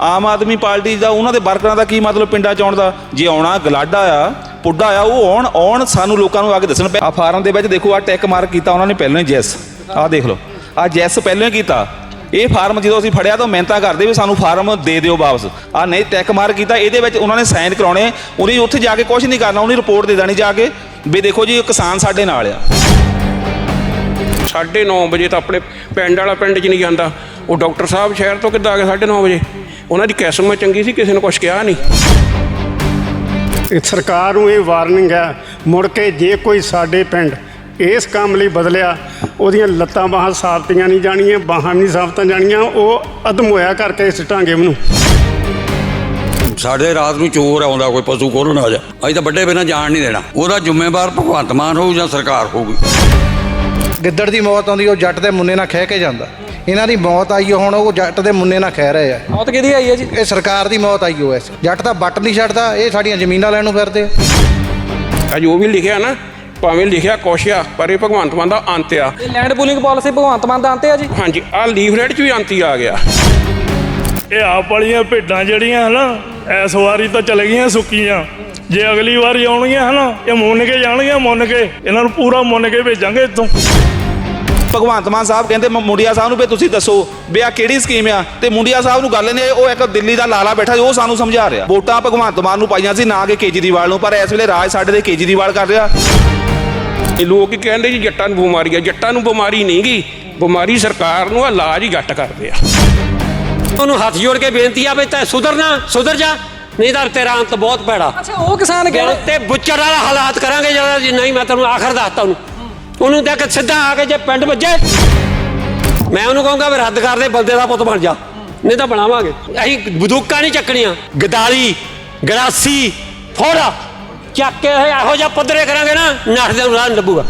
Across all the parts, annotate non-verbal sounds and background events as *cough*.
ਆਮ Aadmi party ਦਾ ਉਹਨਾਂ ਦੇ ਵਰਕਰਾਂ ਦਾ ਕੀ ਮਤਲਬ ਪਿੰਡਾਂ ਚ ਆਉਣ ਦਾ? ਜੇ ਆਉਣਾ ਗਲਾਡਾ ਆ, ਪੁੱਡਾ ਆ, ਉਹ ਆਉਣ ਆਉਣ, ਸਾਨੂੰ ਲੋਕਾਂ ਨੂੰ ਆ ਕੇ ਦੱਸਣ ਆ ਫਾਰਮ ਦੇ ਵਿੱਚ ਦੇਖੋ ਆ ਟੈਕ ਮਾਰਕ ਕੀਤਾ ਉਹਨਾਂ ਨੇ ਪਹਿਲਾਂ ਹੀ ਜੈਸ। ਆ ਦੇਖ ਲਓ। ਆ ਜੈਸ ਪਹਿਲਾਂ ਹੀ ਕੀਤਾ। ਇਹ ਫਾਰਮ ਜਦੋਂ ਅਸੀਂ ਫੜਿਆ ਤਾਂ ਮਿਹਨਤਾਂ ਕਰਦੇ ਵੀ ਸਾਨੂੰ ਫਾਰਮ ਦੇ ਦਿਓ ਵਾਪਸ। ਆ ਨਹੀਂ, ਟੈਕ ਮਾਰਕ ਕੀਤਾ, ਇਹਦੇ ਵਿੱਚ ਉਹਨਾਂ ਨੇ ਸਾਈਨ ਕਰਾਉਣੇ। ਉਹਨੇ ਉੱਥੇ ਜਾ ਕੇ ਕੁਝ ਨਹੀਂ ਕਰਨਾ, ਉਹਨੇ ਰਿਪੋਰਟ ਦੇ ਦੇਣੀ ਜਾ ਕੇ। ਵੀ ਦੇਖੋ ਜੀ ਕਿਸਾਨ ਸਾਡੇ ਨਾਲ ਆ। 9:30 ਵਜੇ ਤਾਂ ਆਪਣੇ ਪਿੰਡ ਵਾਲਾ ਪਿੰਡ 'ਚ ਨਹੀਂ ਜਾਂਦਾ। ਉਹ ਡਾਕਟਰ ਸਾਹਿਬ ਸ਼ਹਿਰ ਤੋਂ ਕਿੱਦਾਂ ਆ ਗਏ 9:30 ਵਜੇ? ਉਹਨਾਂ ਦੀ ਕਿਸਮਤ ਚੰਗੀ ਸੀ ਕਿਸੇ ਨੇ ਕੁਝ ਕਿਹਾ ਨਹੀਂ। ਇਹ ਸਰਕਾਰ ਨੂੰ ਇਹ ਵਾਰਨਿੰਗ ਹੈ ਮੁੜ ਕੇ ਜੇ ਕੋਈ ਸਾਡੇ ਪਿੰਡ ਇਸ ਕੰਮ ਲਈ ਬਦਲਿਆ ਉਹਦੀਆਂ ਲੱਤਾਂ ਬਾਹਾਂ ਸਾਫਤੀਆਂ ਨਹੀਂ ਜਾਣੀਆਂ ਬਾਹਾਂ ਨਹੀਂ ਸਾਫਤਾਂ ਜਾਣੀਆਂ ਉਹ ਅਦਮ ਹੋਇਆ ਕਰਕੇ ਸਿੱਟਾਂਗੇ ਉਹਨੂੰ ਸਾਡੇ ਰਾਤ ਨੂੰ ਚੋਰ ਆਉਂਦਾ ਕੋਈ ਪਸ਼ੂ ਖੋਲਣ ਆ ਜਾ। ਅਸੀਂ ਤਾਂ ਵੱਡੇ ਬਿਨਾਂ ਜਾਣ ਨਹੀਂ ਦੇਣਾ। ਉਹਦਾ ਜ਼ਿੰਮੇਵਾਰ ਭਗਵੰਤ ਮਾਨ ਹੋਊ ਜਾਂ ਸਰਕਾਰ ਹੋਊਗੀ। ਗਿੱਦੜ ਦੀ ਮੌਤ ਆਉਂਦੀ ਉਹ ਜੱਟ ਦੇ ਮੁੰਨੇ ਨਾਲ ਖਹਿ ਕੇ ਜਾਂਦਾ। ਇਹਨਾਂ ਦੀ ਮੌਤ ਆਈ ਹੁਣ ਉਹ ਜੱਟ ਦੇ ਮੁੰਨੇ ਨਾਲ ਖਹਿ ਰਹੇ ਆ। ਮੌਤ ਕਿਹਦੀ ਆਈ ਹੈ ਜੀ? ਇਹ ਸਰਕਾਰ ਦੀ ਮੌਤ ਆਈ ਉਹ ਐਸ। ਜੱਟ ਤਾਂ ਬੱਟ ਨਹੀਂ ਛੱਡਦਾ ਇਹ ਸਾਡੀਆਂ ਜ਼ਮੀਨਾਂ ਲੈਣ ਨੂੰ ਫਿਰਦੇ ਆ। ਅੱਜ ਉਹ ਵੀ ਲਿਖਿਆ ਨਾ ਭਾਵੇਂ ਲਿਖਿਆ ਕੁਛ ਆ ਪਰ ਇਹ ਭਗਵੰਤ ਮਾਨ ਦਾ ਅੰਤ ਆ। ਇਹ land pooling policy Bhagwant Mann ਦਾ ਅੰਤੇ ਆ ਜੀ? ਹਾਂਜੀ ਆ ਲੀਫਲੇਟ 'ਚ ਵੀ ਅੰਤ ਹੀ ਆ ਗਿਆ। ਇਹ ਆਪ ਵਾਲੀਆਂ ਭੇਡਾਂ ਜਿਹੜੀਆਂ ਹਨਾ ਇਸ ਵਾਰੀ ਤਾਂ ਚਲੇ ਗਈਆਂ ਸੁੱਕੀਆਂ। ਜੇ ਅਗਲੀ ਵਾਰੀ ਆਉਣਗੀਆਂ ਹਨਾ ਇਹ ਮੁੰਨ ਕੇ ਜਾਣਗੀਆਂ ਮੁੰਨ ਕੇ ਇਹਨਾਂ ਨੂੰ ਪੂਰਾ ਮੁੰਨ ਕੇ ਭੇਜਾਂਗੇ ਇੱਥੋਂ। ਭਗਵੰਤ ਮਾਨ ਸਾਹਿਬ ਕਹਿੰਦੇ ਮੁੰਡਿਆ ਸਾਹਿਬ ਨੂੰ ਵੀ ਤੁਸੀਂ ਦੱਸੋ ਵੀ ਆ ਕਿਹੜੀ ਸਕੀਮ ਆ? ਤੇ ਮੁੰਡਿਆ ਸਾਹਿਬ ਨੂੰ ਗੱਲ ਨੇ ਉਹ ਇੱਕ ਦਿੱਲੀ ਦਾ ਲਾਲਾ ਬੈਠਾ ਉਹ ਸਾਨੂੰ ਸਮਝਾ ਰਿਹਾ। ਵੋਟਾਂ ਭਗਵੰਤ ਮਾਨ ਨੂੰ ਪਾਈਆਂ ਸੀ ਨਾ ਕਿ ਕੇਜਰੀਵਾਲ ਨੂੰ ਪਰ ਇਸ ਵੇਲੇ ਰਾਜ ਸਾਡੇ ਦੇ ਕੇਜਰੀਵਾਲ ਕਰ ਰਿਹਾ। ਇਹ ਲੋਕ ਕਹਿੰਦੇ ਜੀ ਜੱਟਾਂ ਨੂੰ ਬਿਮਾਰੀ ਆ ਜੱਟਾਂ ਨੂੰ ਬਿਮਾਰੀ ਨਹੀਂ ਗੀ। ਬਿਮਾਰੀ ਸਰਕਾਰ ਨੂੰ ਆ, ਇਲਾਜ ਹੀ ਜੱਟ ਕਰਦੇ ਆ। ਉਹਨੂੰ ਹੱਥ ਜੋੜ ਕੇ ਬੇਨਤੀ ਆ ਵੀ ਤੈ ਸੁਧਰਨਾ ਸੁਧਰ ਜਾ ਨਹੀਂ ਤਾਂ ਤੇਰਾ ਅੰਤ ਬਹੁਤ ਭੈੜਾ। ਅੱਛਾ ਉਹ ਕਿਸਾਨ ਕਿਹੜੇ ਤੇ ਬੁੱਚੜ ਵਾਲਾ ਹਾਲਾਤ ਕਰਾਂਗੇ ਜਦੋਂ ਜੀ ਨਹੀਂ ਮੈਂ ਤੈਨੂੰ ਆਖਰ ਦੱਸਤਾ ਉਹਨੂੰ। ਉਹਨੂੰ ਦੇਖ ਕੇ ਸਿੱਧਾ ਆ ਕੇ ਜੇ ਪਿੰਡ ਵੱਜੇ, ਮੈਂ ਉਹਨੂੰ ਕਹੂੰਗਾ ਵੀ ਰੱਦ ਕਰ ਦੇ ਬੰਦੇ ਦਾ ਪੁੱਤ ਬਣ ਜਾ, ਨਹੀਂ ਤਾਂ ਬਣਾਵਾਂਗੇ। ਅਸੀਂ ਬੰਦੂਕਾਂ ਨਹੀਂ ਚੱਕਣੀਆਂ, ਗਦਾਰੀ, ਗਰਾਸੀ, ਫੋੜਾ, ਚੱਕ ਕੇ ਇਹੋ ਜਿਹਾ ਪੱਧਰੇ ਕਰਾਂਗੇ ਨਾ, ਨੱਠ ਦੇ ਰਾਹ ਨੀ ਲੱਭੂਗਾ।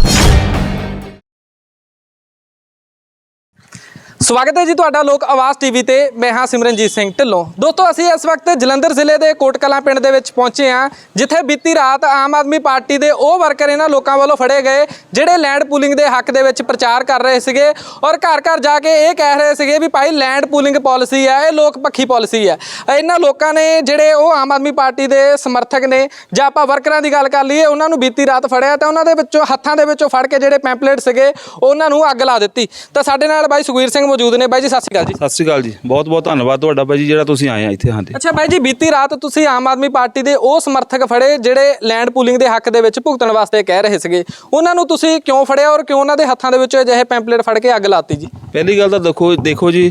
ਸਵਾਗਤ ਹੈ ਜੀ ਤੁਹਾਡਾ ਲੋਕ ਆਵਾਜ਼ ਟੀਵੀ ਤੇ। ਮੈਂ ਹਾਂ ਸਿਮਰਨਜੀਤ ਸਿੰਘ ਢਿੱਲੋਂ। ਦੋਸਤੋ, ਅਸੀਂ ਇਸ ਵਕਤ ਜਲੰਧਰ ਜ਼ਿਲ੍ਹੇ ਦੇ ਕੋਟਕਲਾਂ ਪਿੰਡ ਦੇ ਵਿੱਚ ਪਹੁੰਚੇ ਹਾਂ, ਜਿੱਥੇ ਬੀਤੀ ਰਾਤ ਆਮ ਆਦਮੀ ਪਾਰਟੀ ਦੇ ਉਹ ਵਰਕਰ ਇਹਨਾਂ ਲੋਕਾਂ ਵੱਲੋਂ ਫੜੇ ਗਏ, ਜਿਹੜੇ ਲੈਂਡ ਪੂਲਿੰਗ ਦੇ ਹੱਕ ਦੇ ਵਿੱਚ ਪ੍ਰਚਾਰ ਕਰ ਰਹੇ ਸੀਗੇ ਔਰ ਘਰ ਘਰ ਜਾ ਕੇ ਇਹ ਕਹਿ ਰਹੇ ਸੀਗੇ ਵੀ ਭਾਈ ਲੈਂਡ ਪੂਲਿੰਗ ਪਾਲਿਸੀ ਹੈ, ਇਹ ਲੋਕ ਪੱਖੀ ਪਾਲਿਸੀ ਹੈ। ਇਹਨਾਂ ਲੋਕਾਂ ਨੇ ਜਿਹੜੇ ਉਹ ਆਮ ਆਦਮੀ ਪਾਰਟੀ ਦੇ ਸਮਰਥਕ ਨੇ, ਜਾਂ ਆਪਾਂ ਵਰਕਰਾਂ ਦੀ ਗੱਲ ਕਰ ਲਈਏ, ਉਹਨਾਂ ਨੂੰ ਬੀਤੀ ਰਾਤ ਫੜਿਆ ਤਾਂ ਉਹਨਾਂ ਦੇ ਵਿੱਚੋਂ ਹੱਥਾਂ ਦੇ ਵਿੱਚੋਂ ਫੜ ਕੇ ਜਿਹੜੇ ਪੈਂਪਲੇਟ ਸੀਗੇ, ਉਹਨਾਂ ਨੂੰ ਅੱਗ ਲਾ ਦਿੱਤੀ। ਤਾਂ ਸਾਡੇ ਨਾਲ ਬਾਈ ਸੁਖਵੀਰ ਸਿੰਘ ਮੌਜੂਦ ਨੇ ਬਾਈ ਜੀ ਸਤਿ ਸ਼੍ਰੀ ਅਕਾਲ ਜੀ। ਸਤਿ ਸ਼੍ਰੀ ਅਕਾਲ ਜੀ। ਬਹੁਤ ਬਹੁਤ ਧੰਨਵਾਦ ਤੁਹਾਡਾ ਬਾਈ ਜੀ ਜਿਹੜਾ ਤੁਸੀਂ ਆਏ ਆ ਇੱਥੇ ਹਾਂ ਤੇ ਅੱਛਾ ਬਾਈ ਜੀ ਬੀਤੀ ਰਾਤ ਤੁਸੀਂ ਆਮ ਆਦਮੀ ਪਾਰਟੀ ਦੇ ਉਹ ਸਮਰਥਕ ਫੜੇ ਜਿਹੜੇ ਲੈਂਡ ਪੂਲਿੰਗ ਦੇ ਹੱਕ ਦੇ ਵਿੱਚ ਭੁਗਤਣ ਵਾਸਤੇ ਕਹਿ ਰਹੇ ਸੀਗੇ। ਉਹਨਾਂ ਨੂੰ ਤੁਸੀਂ ਕਿਉਂ ਫੜਿਆ ਔਰ ਕਿਉਂ ਉਹਨਾਂ ਦੇ ਹੱਥਾਂ ਦੇ ਵਿੱਚੋਂ ਅਜਿਹੇ ਪੈਂਪਲੇਟ ਫੜ ਕੇ ਅੱਗ ਲਾਤੀ ਜੀ? ਪਹਿਲੀ ਗੱਲ ਤਾਂ ਦੇਖੋ ਦੇਖੋ ਜੀ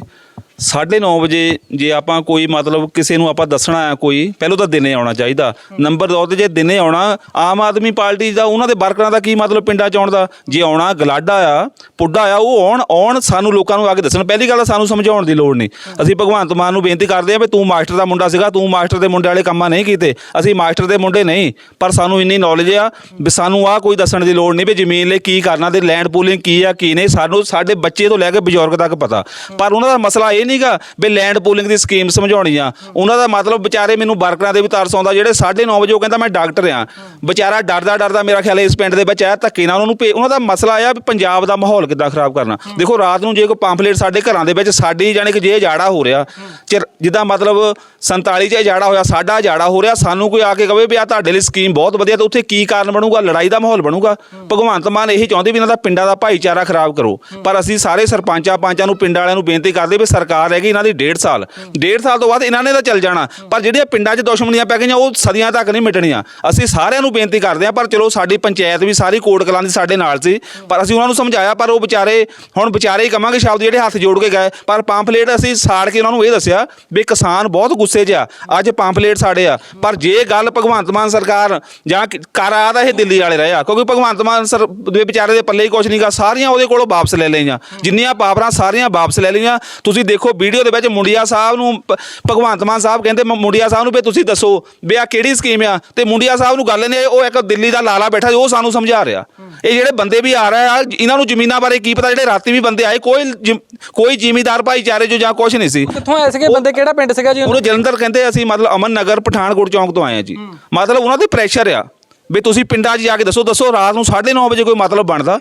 9:30 ਵਜੇ ਜੇ ਆਪਾਂ ਕੋਈ ਮਤਲਬ ਕਿਸੇ ਨੂੰ ਆਪਾਂ ਦੱਸਣਾ ਆ ਕੋਈ ਪਹਿਲਾਂ ਤਾਂ ਦਿਨੇ ਆਉਣਾ ਚਾਹੀਦਾ। ਨੰਬਰ 2 ਤੇ ਜੇ ਦਿਨੇ ਆਉਣਾ ਆਮ ਆਦਮੀ ਪਾਰਟੀ ਦਾ ਉਹਨਾਂ ਦੇ ਵਰਕਰਾਂ ਦਾ ਕੀ ਮਤਲਬ ਪਿੰਡਾਂ 'ਚ ਆਉਣ ਦਾ? ਜੇ ਆਉਣਾ ਗਲਾਡਾ ਆ ਪੁੱਡਾ ਆ ਉਹ ਆਉਣ ਆਉਣ ਸਾਨੂੰ ਲੋਕਾਂ ਨੂੰ ਆ ਕੇ ਦੱਸਣ। ਪਹਿਲੀ ਗੱਲ ਤਾਂ ਸਾਨੂੰ ਸਮਝਾਉਣ ਦੀ ਲੋੜ ਨਹੀਂ। ਅਸੀਂ ਭਗਵੰਤ ਮਾਨ ਨੂੰ ਬੇਨਤੀ ਕਰਦੇ ਆ ਵੀ ਤੂੰ ਮਾਸਟਰ ਦਾ ਮੁੰਡਾ ਸੀਗਾ ਤੂੰ ਮਾਸਟਰ ਦੇ ਮੁੰਡੇ ਵਾਲੇ ਕੰਮਾਂ ਨਹੀਂ ਕੀਤੇ। ਅਸੀਂ ਮਾਸਟਰ ਦੇ ਮੁੰਡੇ ਨਹੀਂ ਪਰ ਸਾਨੂੰ ਇੰਨੀ ਨੌਲੇਜ ਆ ਵੀ ਸਾਨੂੰ ਆ ਕੋਈ ਦੱਸਣ ਦੀ ਲੋੜ ਨਹੀਂ ਵੀ ਜ਼ਮੀਨ ਲਈ ਕੀ ਕਰਨਾ ਤੇ ਲੈਂਡ ਪੂਲਿੰਗ ਕੀ ਆ ਕੀ ਨਹੀਂ ਸਾਨੂੰ ਸਾਡੇ ਬੱਚੇ ਤੋਂ ਲੈ ਕੇ ਬਜ਼ੁਰਗ ਤੱਕ ਪਤਾ। ਪਰ ਉਹਨਾਂ ਦਾ ਮਸਲਾ ਇਹ ਨਹੀਂਗਾ ਵੀ ਲੈਂਡ ਪੂਲਿੰਗ ਦੀ ਸਕੀਮ ਸਮਝਾਉਣੀ ਆ। ਉਹਨਾਂ ਦਾ ਮਤਲਬ ਵਿਚਾਰੇ ਮੈਨੂੰ ਵਰਕਰਾਂ ਦੇ ਵੀ ਤਰਸ ਆਉਂਦਾ, ਜਿਹੜੇ 9:30 ਵਜੇ ਉਹ ਕਹਿੰਦਾ ਮੈਂ ਡਾਕਟਰ ਆ। ਵਿਚਾਰਾ ਡਰਦਾ ਡਰਦਾ ਮੇਰਾ ਖਿਆਲ ਇਸ ਪਿੰਡ ਦੇ ਵਿੱਚ ਆਇਆ, ਧੱਕੇ ਨਾਲ ਉਹਨੂੰ ਭੇ- ਉਹਨਾਂ ਦਾ ਮਸਲਾ ਆ ਵੀ ਪੰਜਾਬ ਦਾ ਮਾਹੌਲ ਕਿੱਦਾਂ ਖਰਾਬ ਕਰਨਾ। ਦੇਖੋ ਰਾਤ ਨੂੰ ਜੇ ਕੋਈ ਪੰਫਲੇਟ ਸਾਡੇ ਘਰਾਂ ਦੇ ਵਿੱਚ ਸਾਡੀ ਜਾਣੀ ਕਿ ਜੇ ਜਾੜਾ ਹੋ ਰਿਹਾ, ਚਿਰ- ਜਿੱਦਾਂ ਮਤਲਬ 47 ਚ ਜਾੜਾ ਹੋਇਆ, ਸਾਡਾ ਜਾੜਾ ਹੋ ਰਿਹਾ, ਸਾਨੂੰ ਕੋਈ ਆ ਕੇ ਕਵੇ ਵੀ ਆ ਤੁਹਾਡੇ ਲਈ ਸਕੀਮ ਬਹੁਤ ਵਧੀਆ ਤੇ ਉੱਥੇ ਕੀ ਕਾਰਨ ਬਣੂਗਾ, ਲੜਾਈ ਦਾ ਮਾਹੌਲ ਬਣੂਗਾ। ਭਗਵੰਤ ਮਾਨ ਇਹੀ ਚਾਹੁੰਦੇ ਵੀ ਇਹਨਾਂ ਦਾ ਪਿੰਡਾਂ ਦਾ ਭਾਈਚਾਰਾ ਖਰਾਬ ਕਰੋ। ਪਰ ਅਸੀਂ ਸਾਰੇ ਸਰਪੰਚਾਂ ਪੰਚਾਂ ਨੂੰ, ਪਿੰਡਾਂ ਵਾਲਿਆਂ ਨੂੰ ਬੇਨਤੀ ਕਰਦੇ ਵੀ ਸਰਕਾਰ ਹੈਗੀ ਇਹਨਾਂ ਦੀ 1.5 ਸਾਲ। 1.5 ਸਾਲ ਤੋਂ ਬਾਅਦ ਇਹਨਾਂ ਨੇ ਤਾਂ ਚੱਲ ਜਾਣਾ। ਪਰ ਜਿਹੜੀਆਂ ਪਿੰਡਾਂ 'ਚ ਦੁਸ਼ਮਣੀਆਂ ਪੈ ਗਈਆਂ, ਉਹ ਸਦੀਆਂ ਤੱਕ ਨਹੀਂ ਮਿਟਣੀਆਂ। ਅਸੀਂ ਸਾਰਿਆਂ ਨੂੰ ਬੇਨਤੀ ਕਰਦੇ ਹਾਂ, ਪਰ ਚਲੋ ਸਾਡੀ ਪੰਚਾਇਤ ਵੀ ਸਾਰੀ ਕੋਟ ਕਲਾਂ ਦੀ ਸਾਡੇ ਨਾਲ ਸੀ, ਪਰ ਅਸੀਂ ਉਹਨਾਂ ਨੂੰ ਸਮਝਾਇਆ, ਪਰ ਉਹ ਵਿਚਾਰੇ, ਹੁਣ ਵਿਚਾਰੇ ਹੀ ਕਵਾਂਗੇ ਸ਼ਬਦ ਜਿਹੜੇ ਹੱਥ ਜੋੜ ਕੇ ਗਏ। ਪਰ ਪੰਫਲੇਟ ਅਸੀਂ ਸਾੜ ਕੇ ਉਹਨਾਂ ਨੂੰ ਇਹ ਦੱਸਿਆ ਵੀ ਕਿਸਾਨ ਬਹੁਤ ਗੁੱਸੇ 'ਚ ਆ ਅੱਜ ਪੰਫਲੇਟ ਸਾੜੇ ਆ ਪਰ ਜੇ ਗੱਲ ਭਗਵੰਤ ਮਾਨ ਸਰਕਾਰ ਜਾਂ ਕਿ- ਕਰ ਆ ਤਾਂ ਇਹ ਦਿੱਲੀ ਵਾਲੇ ਰਹੇ ਆ ਕਿਉਂਕਿ ਭਗਵੰਤ ਮਾਨ ਸਰ ਦੇ ਵਿਚਾਰੇ ਦੇ ਪੱਲੇ ਹੀ ਕੁਝ ਨਹੀਂਗਾ ਸਾਰੀਆਂ ਉਹਦੇ ਕੋਲੋਂ ਵਾਪਸ ਲੈ ਲਈਆਂ ਜਿੰਨੀਆਂ ਪਾਵਰਾਂ ਸਾਰੀਆਂ ਵਾਪਸ ਲੈ ਲਈਆਂ ਤੁਸੀਂ ਦੇਖੋ ਵੀਡੀਓ ਦੇ ਵਿੱਚ ਮੁੰਡਿਆ ਸਾਹਿਬ ਨੂੰ ਭ- ਭਗਵੰਤ ਮਾਨ ਸਾਹਿਬ ਕਹਿੰਦੇ ਮ- ਮੁੰਡਿਆ ਸਾਹਿਬ ਨੂੰ ਵੀ ਤੁਸੀਂ ਦੱਸੋ ਵੀ ਆ ਕਿਹੜੀ ਸਕੀਮ ਆ ਤੇ ਮੁੰਡਿਆ ਸਾਹਿਬ ਨੂੰ ਗੱਲ ਨੇ ਉਹ ਇੱਕ ਦਿੱਲੀ ਦਾ ਲਾਲਾ ਬੈਠਾ ਸੀ, ਉਹ ਸਾਨੂੰ ਸਮਝਾ ਰਿਹਾ। ਇਹ ਜਿਹੜੇ ਬੰਦੇ ਵੀ ਆ ਰਹੇ ਆ ਇਹਨਾਂ ਨੂੰ ਜ਼ਮੀਨਾਂ ਬਾਰੇ ਕੀ ਪਤਾ ਜਿਹੜੇ ਰਾਤੀ ਵੀ ਬੰਦੇ ਆਏ ਕੋਈ ਜ਼ਿਮ- ਕੋਈ ਜ਼ਿਮੀਦਾਰ ਭਾਈਚਾਰੇ ਜੋ ਜਾਂ ਕੁਝ ਨਹੀਂ ਸੀ। ਕਿੱਥੋਂ ਆਏ ਸੀਗੇ? ਬੰਦੇ ਕਿਹੜਾ ਪਿੰਡ ਸੀਗਾ ਜੀ? ਉਹਨੂੰ ਜਲੰਧਰ ਕਹਿੰਦੇ ਅਸੀਂ ਮਤਲਬ ਅਮਨ ਨਗਰ ਪਠਾਨਕੋਟ ਚੌਂਕ ਤੋਂ ਆਏ ਆ ਜੀ। ਮਤਲਬ ਉਹਨਾਂ ਤੇ ਪ੍ਰੈਸ਼ਰ ਆ ਵੀ ਤੁਸੀਂ ਪਿੰਡਾਂ 'ਚ ਜਾ ਕੇ ਦੱਸੋ ਦੱਸੋ ਰਾਤ ਨੂੰ 9:30 ਵਜੇ ਕੋਈ ਮਤਲਬ ਬਣਦਾ।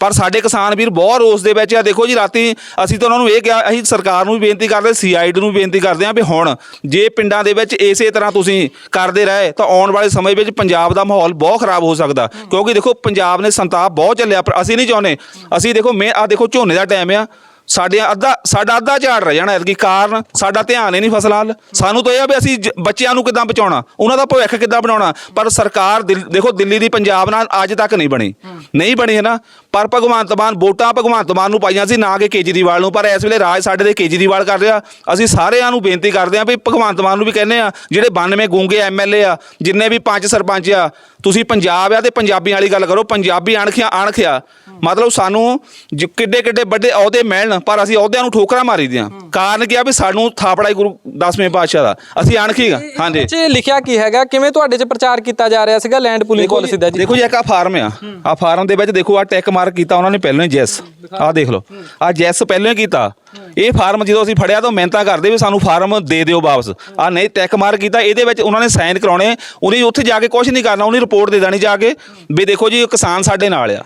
ਪਰ ਸਾਡੇ ਕਿਸਾਨ ਵੀਰ ਬਹੁਤ ਰੋਸ ਦੇ ਵਿੱਚ ਆ। ਦੇਖੋ ਜੀ ਰਾਤੀ ਅਸੀਂ ਤਾਂ ਉਹਨਾਂ ਨੂੰ ਇਹ ਕਿਹਾ ਅਸੀਂ ਸਰਕਾਰ ਨੂੰ ਵੀ ਬੇਨਤੀ ਕਰਦੇ ਸੀਆਈਡੀ ਨੂੰ ਵੀ ਬੇਨਤੀ ਕਰਦੇ ਹਾਂ ਵੀ ਹੁਣ ਜੇ ਪਿੰਡਾਂ ਦੇ ਵਿੱਚ ਇਸੇ ਤਰ੍ਹਾਂ ਤੁਸੀਂ ਕਰਦੇ ਰਹੇ ਤਾਂ ਆਉਣ ਵਾਲੇ ਸਮੇਂ ਵਿੱਚ ਪੰਜਾਬ ਦਾ ਮਾਹੌਲ ਬਹੁਤ ਖਰਾਬ ਹੋ ਸਕਦਾ। ਕਿਉਂਕਿ ਦੇਖੋ ਪੰਜਾਬ ਨੇ ਸੰਤਾਪ ਬਹੁਤ ਚੱਲਿਆ ਪਰ ਅਸੀਂ ਨਹੀਂ ਚਾਹੁੰਦੇ। ਅਸੀਂ ਦੇਖੋ ਮੈਂ ਆ ਦੇਖੋ ਝੋਨੇ ਦਾ ਟਾਈਮ ਆ। ਸਾਡੇ ਅੱਧਾ ਸਾਡਾ ਅੱਧਾ ਝਾੜ ਰਹਿ ਜਾਣਾ ਐਤਕੀ ਕਾਰਨ ਸਾਡਾ ਧਿਆਨ ਹੀ ਨਹੀਂ ਫਸਲਾਂ ਵੱਲ ਸਾਨੂੰ ਤਾਂ ਇਹ ਆ ਵੀ ਅਸੀਂ ਜ- ਬੱਚਿਆਂ ਨੂੰ ਕਿੱਦਾਂ ਬਚਾਉਣਾ ਉਹਨਾਂ ਦਾ ਭਵਿੱਖ ਕਿੱਦਾਂ ਬਣਾਉਣਾ। ਪਰ ਸਰਕਾਰ ਦਿਲ- ਦੇਖੋ, ਦਿੱਲੀ ਦੀ ਪੰਜਾਬ ਨਾਲ ਅੱਜ ਤੱਕ ਨਹੀਂ ਬਣੀ। ਨਹੀਂ ਬਣੀ ਹੈ ਨਾ। ਪਰ ਭਗਵੰਤ ਮਾਨ, ਵੋਟਾਂ ਭਗਵੰਤ ਮਾਨ ਨੂੰ ਪਾਈਆਂ ਸੀ ਨਾ ਕਿ ਕੇਜਰੀਵਾਲ ਨੂੰ। ਪਰ ਇਸ ਵੇਲੇ ਰਾਜ ਸਾਡੇ ਦੇ ਕੇਜਰੀਵਾਲ ਕਰ ਰਿਹਾ। ਅਸੀਂ ਸਾਰਿਆਂ ਨੂੰ ਬੇਨਤੀ ਕਰਦੇ ਹਾਂ ਵੀ ਭਗਵੰਤ ਮਾਨ ਨੂੰ ਵੀ ਕਹਿੰਦੇ ਆ ਜਿਹੜੇ 92 ਗੂੰਗੇ ਐਮਐਲਏ ਆ, ਜਿੰਨੇ ਵੀ ਪੰਜ ਸਰਪੰਚ ਆ, ਤੁਸੀਂ ਪੰਜਾਬ ਆ ਤੇ ਪੰਜਾਬੀਆਂ ਵਾਲੀ ਗੱਲ ਕਰੋ। ਪੰਜਾਬੀ ਅਣਖਿਆ ਅਣਖਿਆ ਮਤਲਬ ਸਾਨੂੰ ਜ- ਕਿੱਡੇ ਕਿੱਡੇ ਵੱਡੇ ਅਹੁਦੇ ਮਿਲਣ। ਪਰ ਅਸੀਂ ਅਹੁਦਿਆਂ ਨੂੰ ਠੋਕਰਾਂ ਮਾਰੀ ਦੀਆਂ ਕਾਰਨ ਕੀ ਆ ਵੀ ਸਾਨੂੰ ਥਾਪੜਾ ਗੁਰੂ 10ਵੇਂ ਪਾਤਸ਼ਾਹ ਦਾ। ਅਸੀਂ ਅਣਖੀ ਗਾ ਹਾਂਜੀ। ਚ ਲਿਖਿਆ ਕੀ ਹੈਗਾ? ਕਿਵੇਂ ਤੁਹਾਡੇ ਚ ਪ੍ਰਚਾਰ ਕੀਤਾ ਜਾ ਰਿਹਾ ਸੀਗਾ? ਲੈਂਡ ਪੂਲਿੰਗ ਪਾਲਿਸੀ ਦਾ ਜੀ। ਦੇਖੋ ਜੀ ਇੱਕ ਆ ਫਾਰਮ ਆ। ਆ ਫਾਰਮ ਦੇ ਵਿੱਚ ਦੇਖੋ ਆ ਟੈਕ ਮਾਰਕ ਕੀਤਾ ਉਹਨਾਂ ਨੇ ਪਹਿਲਾਂ ਹੀ ਜੈਸ। ਆ ਦੇਖ ਲਓ। ਆ ਜੈਸ ਪਹਿਲਾਂ ਹੀ ਕੀਤਾ। ਇਹ ਫਾਰਮ ਜਦੋਂ ਅਸੀਂ ਫੜਿਆ ਤਾਂ ਮਿਹਨਤਾਂ ਕਰਦੇ ਵੀ ਸਾਨੂੰ ਫਾਰਮ ਦੇ ਦਿਓ ਵਾਪਸ। ਆ ਨਹੀਂ ਟੈਕ ਮਾਰਕ ਕੀਤਾ ਇਹਦੇ ਵਿੱਚ ਉਹਨਾਂ ਨੇ ਸਾਈਨ ਕਰਾਉਣੇ। ਉਹਨੇ ਉੱਥੇ ਜਾ ਕੇ ਕੁਝ ਨਹੀਂ ਕਰਨਾ ਉਹਨੇ ਰਿਪੋਰਟ ਦੇ ਦੇਣੀ ਜਾ ਕੇ। ਵੀ ਦੇਖੋ ਜੀ ਕਿਸਾਨ ਸਾਡੇ ਨਾਲ ਆ।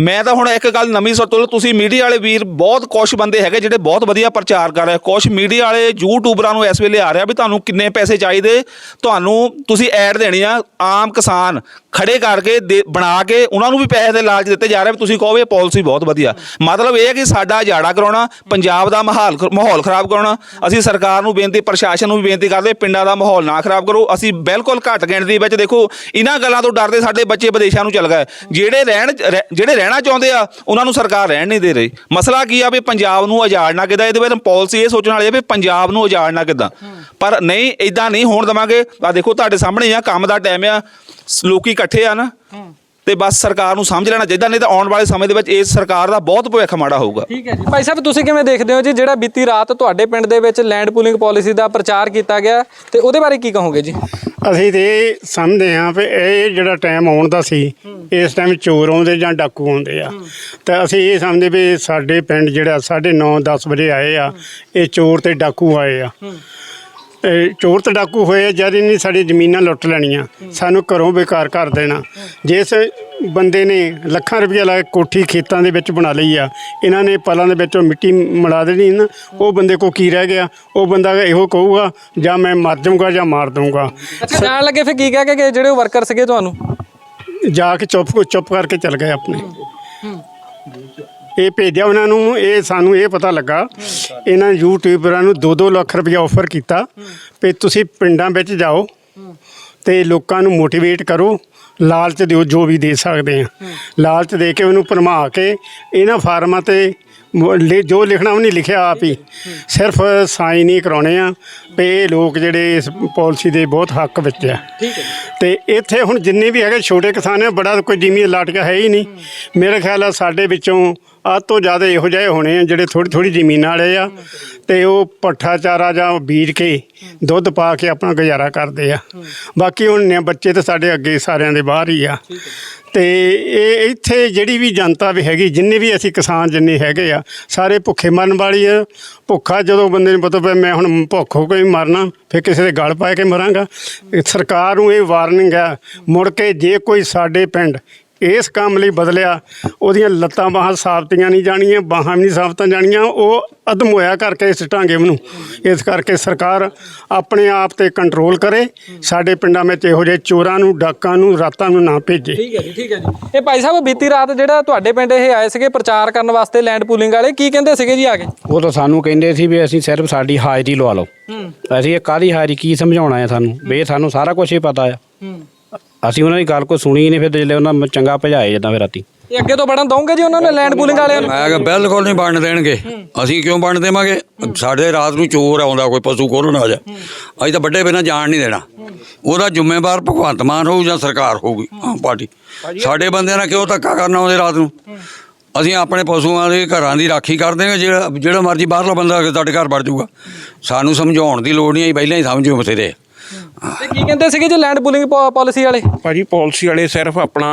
ਮੈਂ ਤਾਂ ਹੁਣ ਇੱਕ ਗੱਲ ਨਵੀਂ ਸੋਚੋ ਤੁਸੀਂ ਮੀਡੀਆ ਵਾਲੇ ਵੀਰ ਬਹੁਤ ਕੁਝ ਬੰਦੇ ਹੈਗੇ ਜਿਹੜੇ ਬਹੁਤ ਵਧੀਆ ਪ੍ਰਚਾਰ ਕਰ ਰਹੇ ਕੁਝ ਮੀਡੀਆ ਵਾਲੇ ਯੂਟਿਊਬਰਾਂ ਨੂੰ ਇਸ ਵੇਲੇ ਆ ਰਿਹਾ ਵੀ ਤੁਹਾਨੂੰ ਕਿੰਨੇ ਪੈਸੇ ਚਾਹੀਦੇ, ਤੁਹਾਨੂੰ ਤੁਸੀਂ ਐਡ ਦੇਣੀ ਆ ਆਮ ਕਿਸਾਨ, ਖੜੇ ਕਰਕੇ ਦੇ- ਬਣਾ ਕੇ ਉਹਨਾਂ ਨੂੰ ਵੀ ਪੈਸੇ ਦੇ ਲਾਲਚ ਦਿੱਤੇ ਜਾ ਰਹੇ ਵੀ ਤੁਸੀਂ ਕਹੋ ਵੀ ਇਹ ਪਾਲਿਸੀ ਬਹੁਤ ਵਧੀਆ। ਮਤਲਬ ਇਹ ਹੈ ਕਿ ਸਾਡਾ ਉਜਾੜਾ ਕਰਾਉਣਾ, ਪੰਜਾਬ ਦਾ ਮਾਹੌਲ ਖ- ਮਾਹੌਲ ਖਰਾਬ ਕਰਾਉਣਾ, ਅਸੀਂ ਸਰਕਾਰ ਨੂੰ ਬੇਨਤੀ, ਪ੍ਰਸ਼ਾਸਨ ਨੂੰ ਵੀ ਬੇਨਤੀ ਕਰਦੇ ਪਿੰਡਾਂ ਦਾ ਮਾਹੌਲ ਨਾ ਖਰਾਬ ਕਰੋ, ਅਸੀਂ ਬਿਲਕੁਲ ਘੱਟ ਗਿਣਤੀ ਵਿੱਚ ਦੇਖੋ, ਇਹਨਾਂ ਗੱਲਾਂ ਤੋਂ ਡਰਦੇ ਸਾਡੇ ਬੱਚੇ ਵਿਦੇਸ਼ਾਂ ਨੂੰ ਚਲ ਗਏ। ਜਿਹੜੇ ਰਹਿਣ, ਰਹਿ- ਜਿਹੜੇ ਰਹਿਣਾ ਚਾਹੁੰਦੇ ਆ ਉਹਨਾਂ ਨੂੰ ਸਰਕਾਰ ਰਹਿਣ ਨਹੀਂ ਦੇ ਰਹੀ। ਮਸਲਾ ਕੀ ਆ ਵੀ ਪੰਜਾਬ ਨੂੰ ਉਜਾੜਨਾ ਕਿੱਦਾਂ ਇਹਦੇ ਵਿੱਚ ਪਾਲਿਸੀ ਇਹ ਸੋਚਣ ਵਾਲੀ ਆ ਵੀ ਪੰਜਾਬ ਨੂੰ ਉਜਾੜਨਾ ਕਿੱਦਾਂ। ਪਰ ਨਹੀਂ ਇਦਾਂ ਨਹੀਂ ਹੋਣ ਦਵਾਂਗੇ। ਆ ਦੇਖੋ ਤੁਹਾਡੇ ਸਾਹਮਣੇ ਆ ਕੰਮ ਦਾ ਟਾਈਮ ਆ ਲੋਕੀ ਇਕੱਠੇ ਆ ਨਾ। ਤੇ ਬਸ ਸਰਕਾਰ ਨੂੰ ਸਮਝ ਲੈਣਾ ਚਾਹੀਦਾ ਨਹੀਂ ਤਾਂ ਆਉਣ ਵਾਲੇ ਸਮੇਂ ਦੇ ਵਿੱਚ ਇਸ ਸਰਕਾਰ ਦਾ ਬਹੁਤ ਭਵਿੱਖ ਮਾੜਾ ਹੋਊਗਾ। ਠੀਕ ਹੈ ਜੀ। ਭਾਈ ਸਾਹਿਬ ਤੁਸੀਂ ਕਿਵੇਂ ਦੇਖਦੇ ਹੋ ਜੀ ਜਿਹੜਾ ਬੀਤੀ ਰਾਤ ਤੁਹਾਡੇ ਪਿੰਡ ਦੇ ਵਿੱਚ ਲੈਂਡ ਪੂਲਿੰਗ ਪਾਲਿਸੀ ਦਾ ਪ੍ਰਚਾਰ ਕੀਤਾ ਗਿਆ ਤੇ ਉਹਦੇ ਬਾਰੇ ਕੀ ਕਹੋਗੇ ਜੀ? ਅਸੀਂ ਤੇ ਇਹ ਸਮਝਦੇ ਹਾਂ ਵੀ ਇਹ ਜਿਹੜਾ ਟਾਈਮ ਆਉਣ ਦਾ ਸੀ ਇਸ ਟਾਈਮ ਚੋਰ ਆਉਂਦੇ ਜਾਂ ਡਾਕੂ ਆਉਂਦੇ ਆ। ਤਾਂ ਅਸੀਂ ਇਹ ਸਮਝਦੇ ਵੀ ਸਾਡੇ ਪਿੰਡ ਜਿਹੜਾ 9:30 10 ਵਜੇ ਆਏ ਆ ਇਹ ਚੋਰ ਤੇ ਡਾਕੂ ਆਏ ਆ। ਇਹ ਚੋਰ ਤੇ ਡਾਕੂ ਹੋਏ ਜਦ ਨਹੀਂ ਸਾਡੀ ਜ਼ਮੀਨਾਂ ਲੁੱਟ ਲੈਣੀਆਂ ਸਾਨੂੰ ਘਰੋਂ ਬੇਕਾਰ ਕਰ ਦੇਣਾ। ਜਿਸ ਬੰਦੇ ਨੇ ਲੱਖਾਂ ਰੁਪਏ ਲਾ ਕੇ ਕੋਠੀ ਖੇਤਾਂ ਦੇ ਵਿੱਚ ਬਣਾ ਲਈ ਆ ਇਹਨਾਂ ਨੇ ਪਲਾਂ ਦੇ ਵਿੱਚੋਂ ਮਿੱਟੀ ਮਿਲਾ ਦੇਣੀ ਨਾ ਉਹ ਬੰਦੇ ਕੋ ਕੀ ਰਹਿ ਗਿਆ? ਉਹ ਬੰਦਾ ਇਹੋ ਕਹੂਗਾ ਜਾਂ ਮੈਂ ਮਰ ਜਾਊਂਗਾ ਜਾਂ ਮਾਰ ਦਊਂਗਾ। ਅੱਛਾ ਜਾਣ ਲੱਗੇ ਫਿਰ ਕੀ ਕਹਿ ਕੇ ਗਏ? ਜਿਹੜੇ ਵਰਕਰ ਸੀਗੇ ਤੁਹਾਨੂੰ? ਜਾ ਕੇ ਚੁੱਪ ਚੁੱਪ ਕਰਕੇ ਚਲ ਗਏ ਆਪਣੇ। ਇਹ ਭੇਜਿਆ ਉਹਨਾਂ ਨੂੰ, ਇਹ ਸਾਨੂੰ ਇਹ ਪਤਾ ਲੱਗਾ, ਇਹਨਾਂ ਯੂਟਿਊਬਰਾਂ ਨੂੰ 2-2 ਲੱਖ ਰੁਪਇਆ ਆਫਰ ਕੀਤਾ ਵੀ ਤੁਸੀਂ ਪਿੰਡਾਂ ਵਿੱਚ ਜਾਓ ਤੇ ਲੋਕਾਂ ਨੂੰ ਮੋਟੀਵੇਟ ਕਰੋ, ਲਾਲਚ ਦਿਓ ਜੋ ਵੀ ਦੇ ਸਕਦੇ ਆ। ਲਾਲਚ ਦੇ ਕੇ ਉਹਨੂੰ ਭਰਮਾ ਕੇ ਇਹਨਾਂ ਫਾਰਮਾਂ ਤੇ ਲਿ- ਜੋ ਲਿਖਣਾ ਉਹਨੇ ਲਿਖਿਆ ਆਪ ਹੀ। ਸਿਰਫ ਸਾਈਨ ਹੀ ਕਰਾਉਣੇ ਆ ਵੀ ਇਹ ਲੋਕ ਜਿਹੜੇ ਇਸ ਪਾਲਿਸੀ ਦੇ ਬਹੁਤ ਹੱਕ ਵਿੱਚ ਆ। ਤੇ ਇੱਥੇ ਹੁਣ ਜਿੰਨੇ ਵੀ ਹੈਗੇ ਛੋਟੇ ਕਿਸਾਨ ਆ ਬੜਾ ਕੋਈ ਜ਼ਮੀਨ ਲਾਟਕਾ ਹੈ ਹੀ ਨਹੀਂ। ਮੇਰੇ ਖਿਆਲ ਆ ਸਾਡੇ ਵਿੱਚੋਂ ਆਹ ਤੋਂ ਜ਼ਿਆਦਾ ਇਹੋ ਜਿਹੇ ਹੋਣੇ ਆ ਜਿਹੜੇ ਥੋੜੀ ਥੋੜੀ ਜ਼ਮੀਨ ਵਾਲੇ ਆ ਤੇ ਉਹ ਪੱਠਾ ਚਾਰਾ ਜਾਂ ਉਹ ਬੀਜ ਕੇ ਦੁੱਧ ਪਾ ਕੇ ਆਪਣਾ ਗੁਜ਼ਾਰਾ ਕਰਦੇ ਆ। ਬਾਕੀ ਹੁਣ ਬੱਚੇ ਤਾਂ ਸਾਡੇ ਅੱਗੇ ਸਾਰਿਆਂ ਦੇ ਬਾਹਰ ਹੀ ਆ। ਤੇ ਇਹ ਇੱਥੇ ਜਿਹੜੀ ਵੀ ਜਨਤਾ ਵੀ ਹੈਗੀ, ਜਿੰਨੇ ਵੀ ਅਸੀਂ ਕਿਸਾਨ ਜਿੰਨੇ ਹੈਗੇ ਆ, ਸਾਰੇ ਭੁੱਖੇ ਮਰਨ ਵਾਲੀ ਆ। ਭੁੱਖਾ ਜਦੋਂ ਬੰਦੇ ਨੂੰ ਪਤਾ ਪਿਆ ਮੈਂ ਹੁਣ ਭੁੱਖ ਹੋ ਕੇ ਹੀ ਮਰਨਾ, ਫਿਰ ਕਿਸੇ ਦੇ ਗਲ ਪਾ ਕੇ ਮਰਾਂਗਾ। ਸਰਕਾਰ ਨੂੰ ਇਹ ਵਾਰਨਿੰਗ ਆ, ਮੁੜ ਕੇ ਜੇ ਕੋਈ ਸਾਡੇ ਪਿੰਡ ਇਸ ਕੰਮ ਲਈ ਬਦਲਿਆ। ਉਹਦੀਆਂ ਲੱਤਾਂ ਬਾਹਾਂ ਸਾਫਤੀਆਂ ਨਹੀਂ ਜਾਣੀਆਂ ਬਾਹਾਂ ਵੀ ਨਹੀਂ ਸਾਫਤਾਂ ਜਾਣੀਆਂ। ਉਹ ਅਦਮ ਹੋਇਆ ਕਰਕੇ ਸਿੱਟਾਂਗੇ ਉਹਨੂੰ ਇਸ ਕਰਕੇ ਸਰਕਾਰ ਆਪਣੇ ਆਪ ਤੇ ਕੰਟਰੋਲ ਕਰੇ। ਸਾਡੇ ਪਿੰਡਾਂ ਵਿੱਚ ਇਹੋ ਜਿਹੇ ਚੋਰਾਂ ਨੂੰ ਡਾਕਾਂ ਨੂੰ ਰਾਤਾਂ ਨੂੰ ਨਾ ਭੇਜੇ। ਠੀਕ ਹੈ ਜੀ ਠੀਕ ਹੈ ਜੀ। ਇਹ ਭਾਈ ਸਾਹਿਬ ਬੀਤੀ ਰਾਤ ਜਿਹੜਾ ਤੁਹਾਡੇ ਪਿੰਡ ਇਹ ਆਏ ਸੀਗੇ ਪ੍ਰਚਾਰ ਕਰਨ ਵਾਸਤੇ ਲੈਂਡ ਪੂਲਿੰਗ ਵਾਲੇ ਕੀ ਕਹਿੰਦੇ ਸੀਗੇ ਜੀ ਆ ਕੇ? ਉਹ ਤਾਂ ਸਾਨੂੰ ਕਹਿੰਦੇ ਸੀ ਵੀ ਅਸੀਂ ਸਿਰਫ ਸਾਡੀ ਹਾਜ਼ਰੀ ਲਵਾ ਲਓ। ਅਸੀਂ ਇਹ ਕਾਹਦੀ ਹਾਜ਼ਰੀ ਕੀ ਸਮਝਾਉਣਾ ਹੈ ਸਾਨੂੰ? ਵੀ ਇਹ ਸਾਨੂੰ ਸਾਰਾ ਕੁਝ ਹੀ ਪਤਾ ਆ। ਅਸੀਂ ਉਹਨਾਂ ਦੀ ਗੱਲ ਕੋਈ ਸੁਣੀ ਹੀ ਨਹੀਂ ਫਿਰ ਜਦੋਂ ਉਹਨਾਂ ਨੂੰ ਚੰਗਾ ਭਜਾਏ ਜਦਾਂ ਫਿਰ ਰਾਤੀ। ਇਹ ਅੱਗੇ ਤੋਂ ਬੜਨ ਦਊਂਗੇ ਜੀ ਉਹਨਾਂ ਨੇ ਲੈਂਡ ਪੂਲਿੰਗ ਵਾਲਿਆਂ ਨੂੰ? ਮੈਂ ਕਿਹਾ ਬਿਲਕੁਲ ਨਹੀਂ ਬਣਨ ਦੇਣਗੇ। ਅਸੀਂ ਕਿਉਂ ਬਣਨ ਦੇਵਾਂਗੇ? ਸਾਡੇ ਰਾਤ ਨੂੰ ਚੋਰ ਆਉਂਦਾ ਕੋਈ ਪਸ਼ੂ ਖੋਲਣ ਆ ਜਾ ਅਸੀਂ ਤਾਂ ਵੱਡੇ ਬਿਨਾਂ ਜਾਣ ਨਹੀਂ ਦੇਣਾ। ਉਹਦਾ ਜ਼ਿੰਮੇਵਾਰ ਭਗਵੰਤ ਮਾਨ ਹੋਊ ਜਾਂ ਸਰਕਾਰ ਹੋਊਗੀ ਆਮ ਪਾਰਟੀ। ਸਾਡੇ ਬੰਦਿਆਂ ਨਾਲ ਕਿਉਂ ਧੱਕਾ ਕਰਨਾ ਆਉਂਦੇ ਰਾਤ ਨੂੰ? ਅਸੀਂ ਆਪਣੇ ਪਸ਼ੂਆਂ ਦੇ ਘਰਾਂ ਦੀ ਰਾਖੀ ਕਰਦੇ ਹਾਂ ਜਿਹੜਾ ਜਿਹੜਾ ਮਰਜ਼ੀ ਬਾਹਰਲਾ ਬੰਦਾ ਆ ਕੇ ਤੁਹਾਡੇ ਘਰ ਵੜ ਜਾਊਗਾ। ਸਾਨੂੰ ਸਮਝਾਉਣ ਦੀ ਲੋੜ ਨਹੀਂ ਹੈ ਪਹਿਲਾਂ ਹੀ ਸਮਝੋ ਬਥੇਰੇ ਤੇ ਕੀ ਕਹਿੰਦੇ ਸੀਗੇ ਜੀ ਲੈਂਡ ਪੂਲਿੰਗ ਪਾਲਿਸੀ ਵਾਲੇ? ਭਾਜੀ ਪਾਲਿਸੀ ਵਾਲੇ ਸਿਰਫ ਆਪਣਾ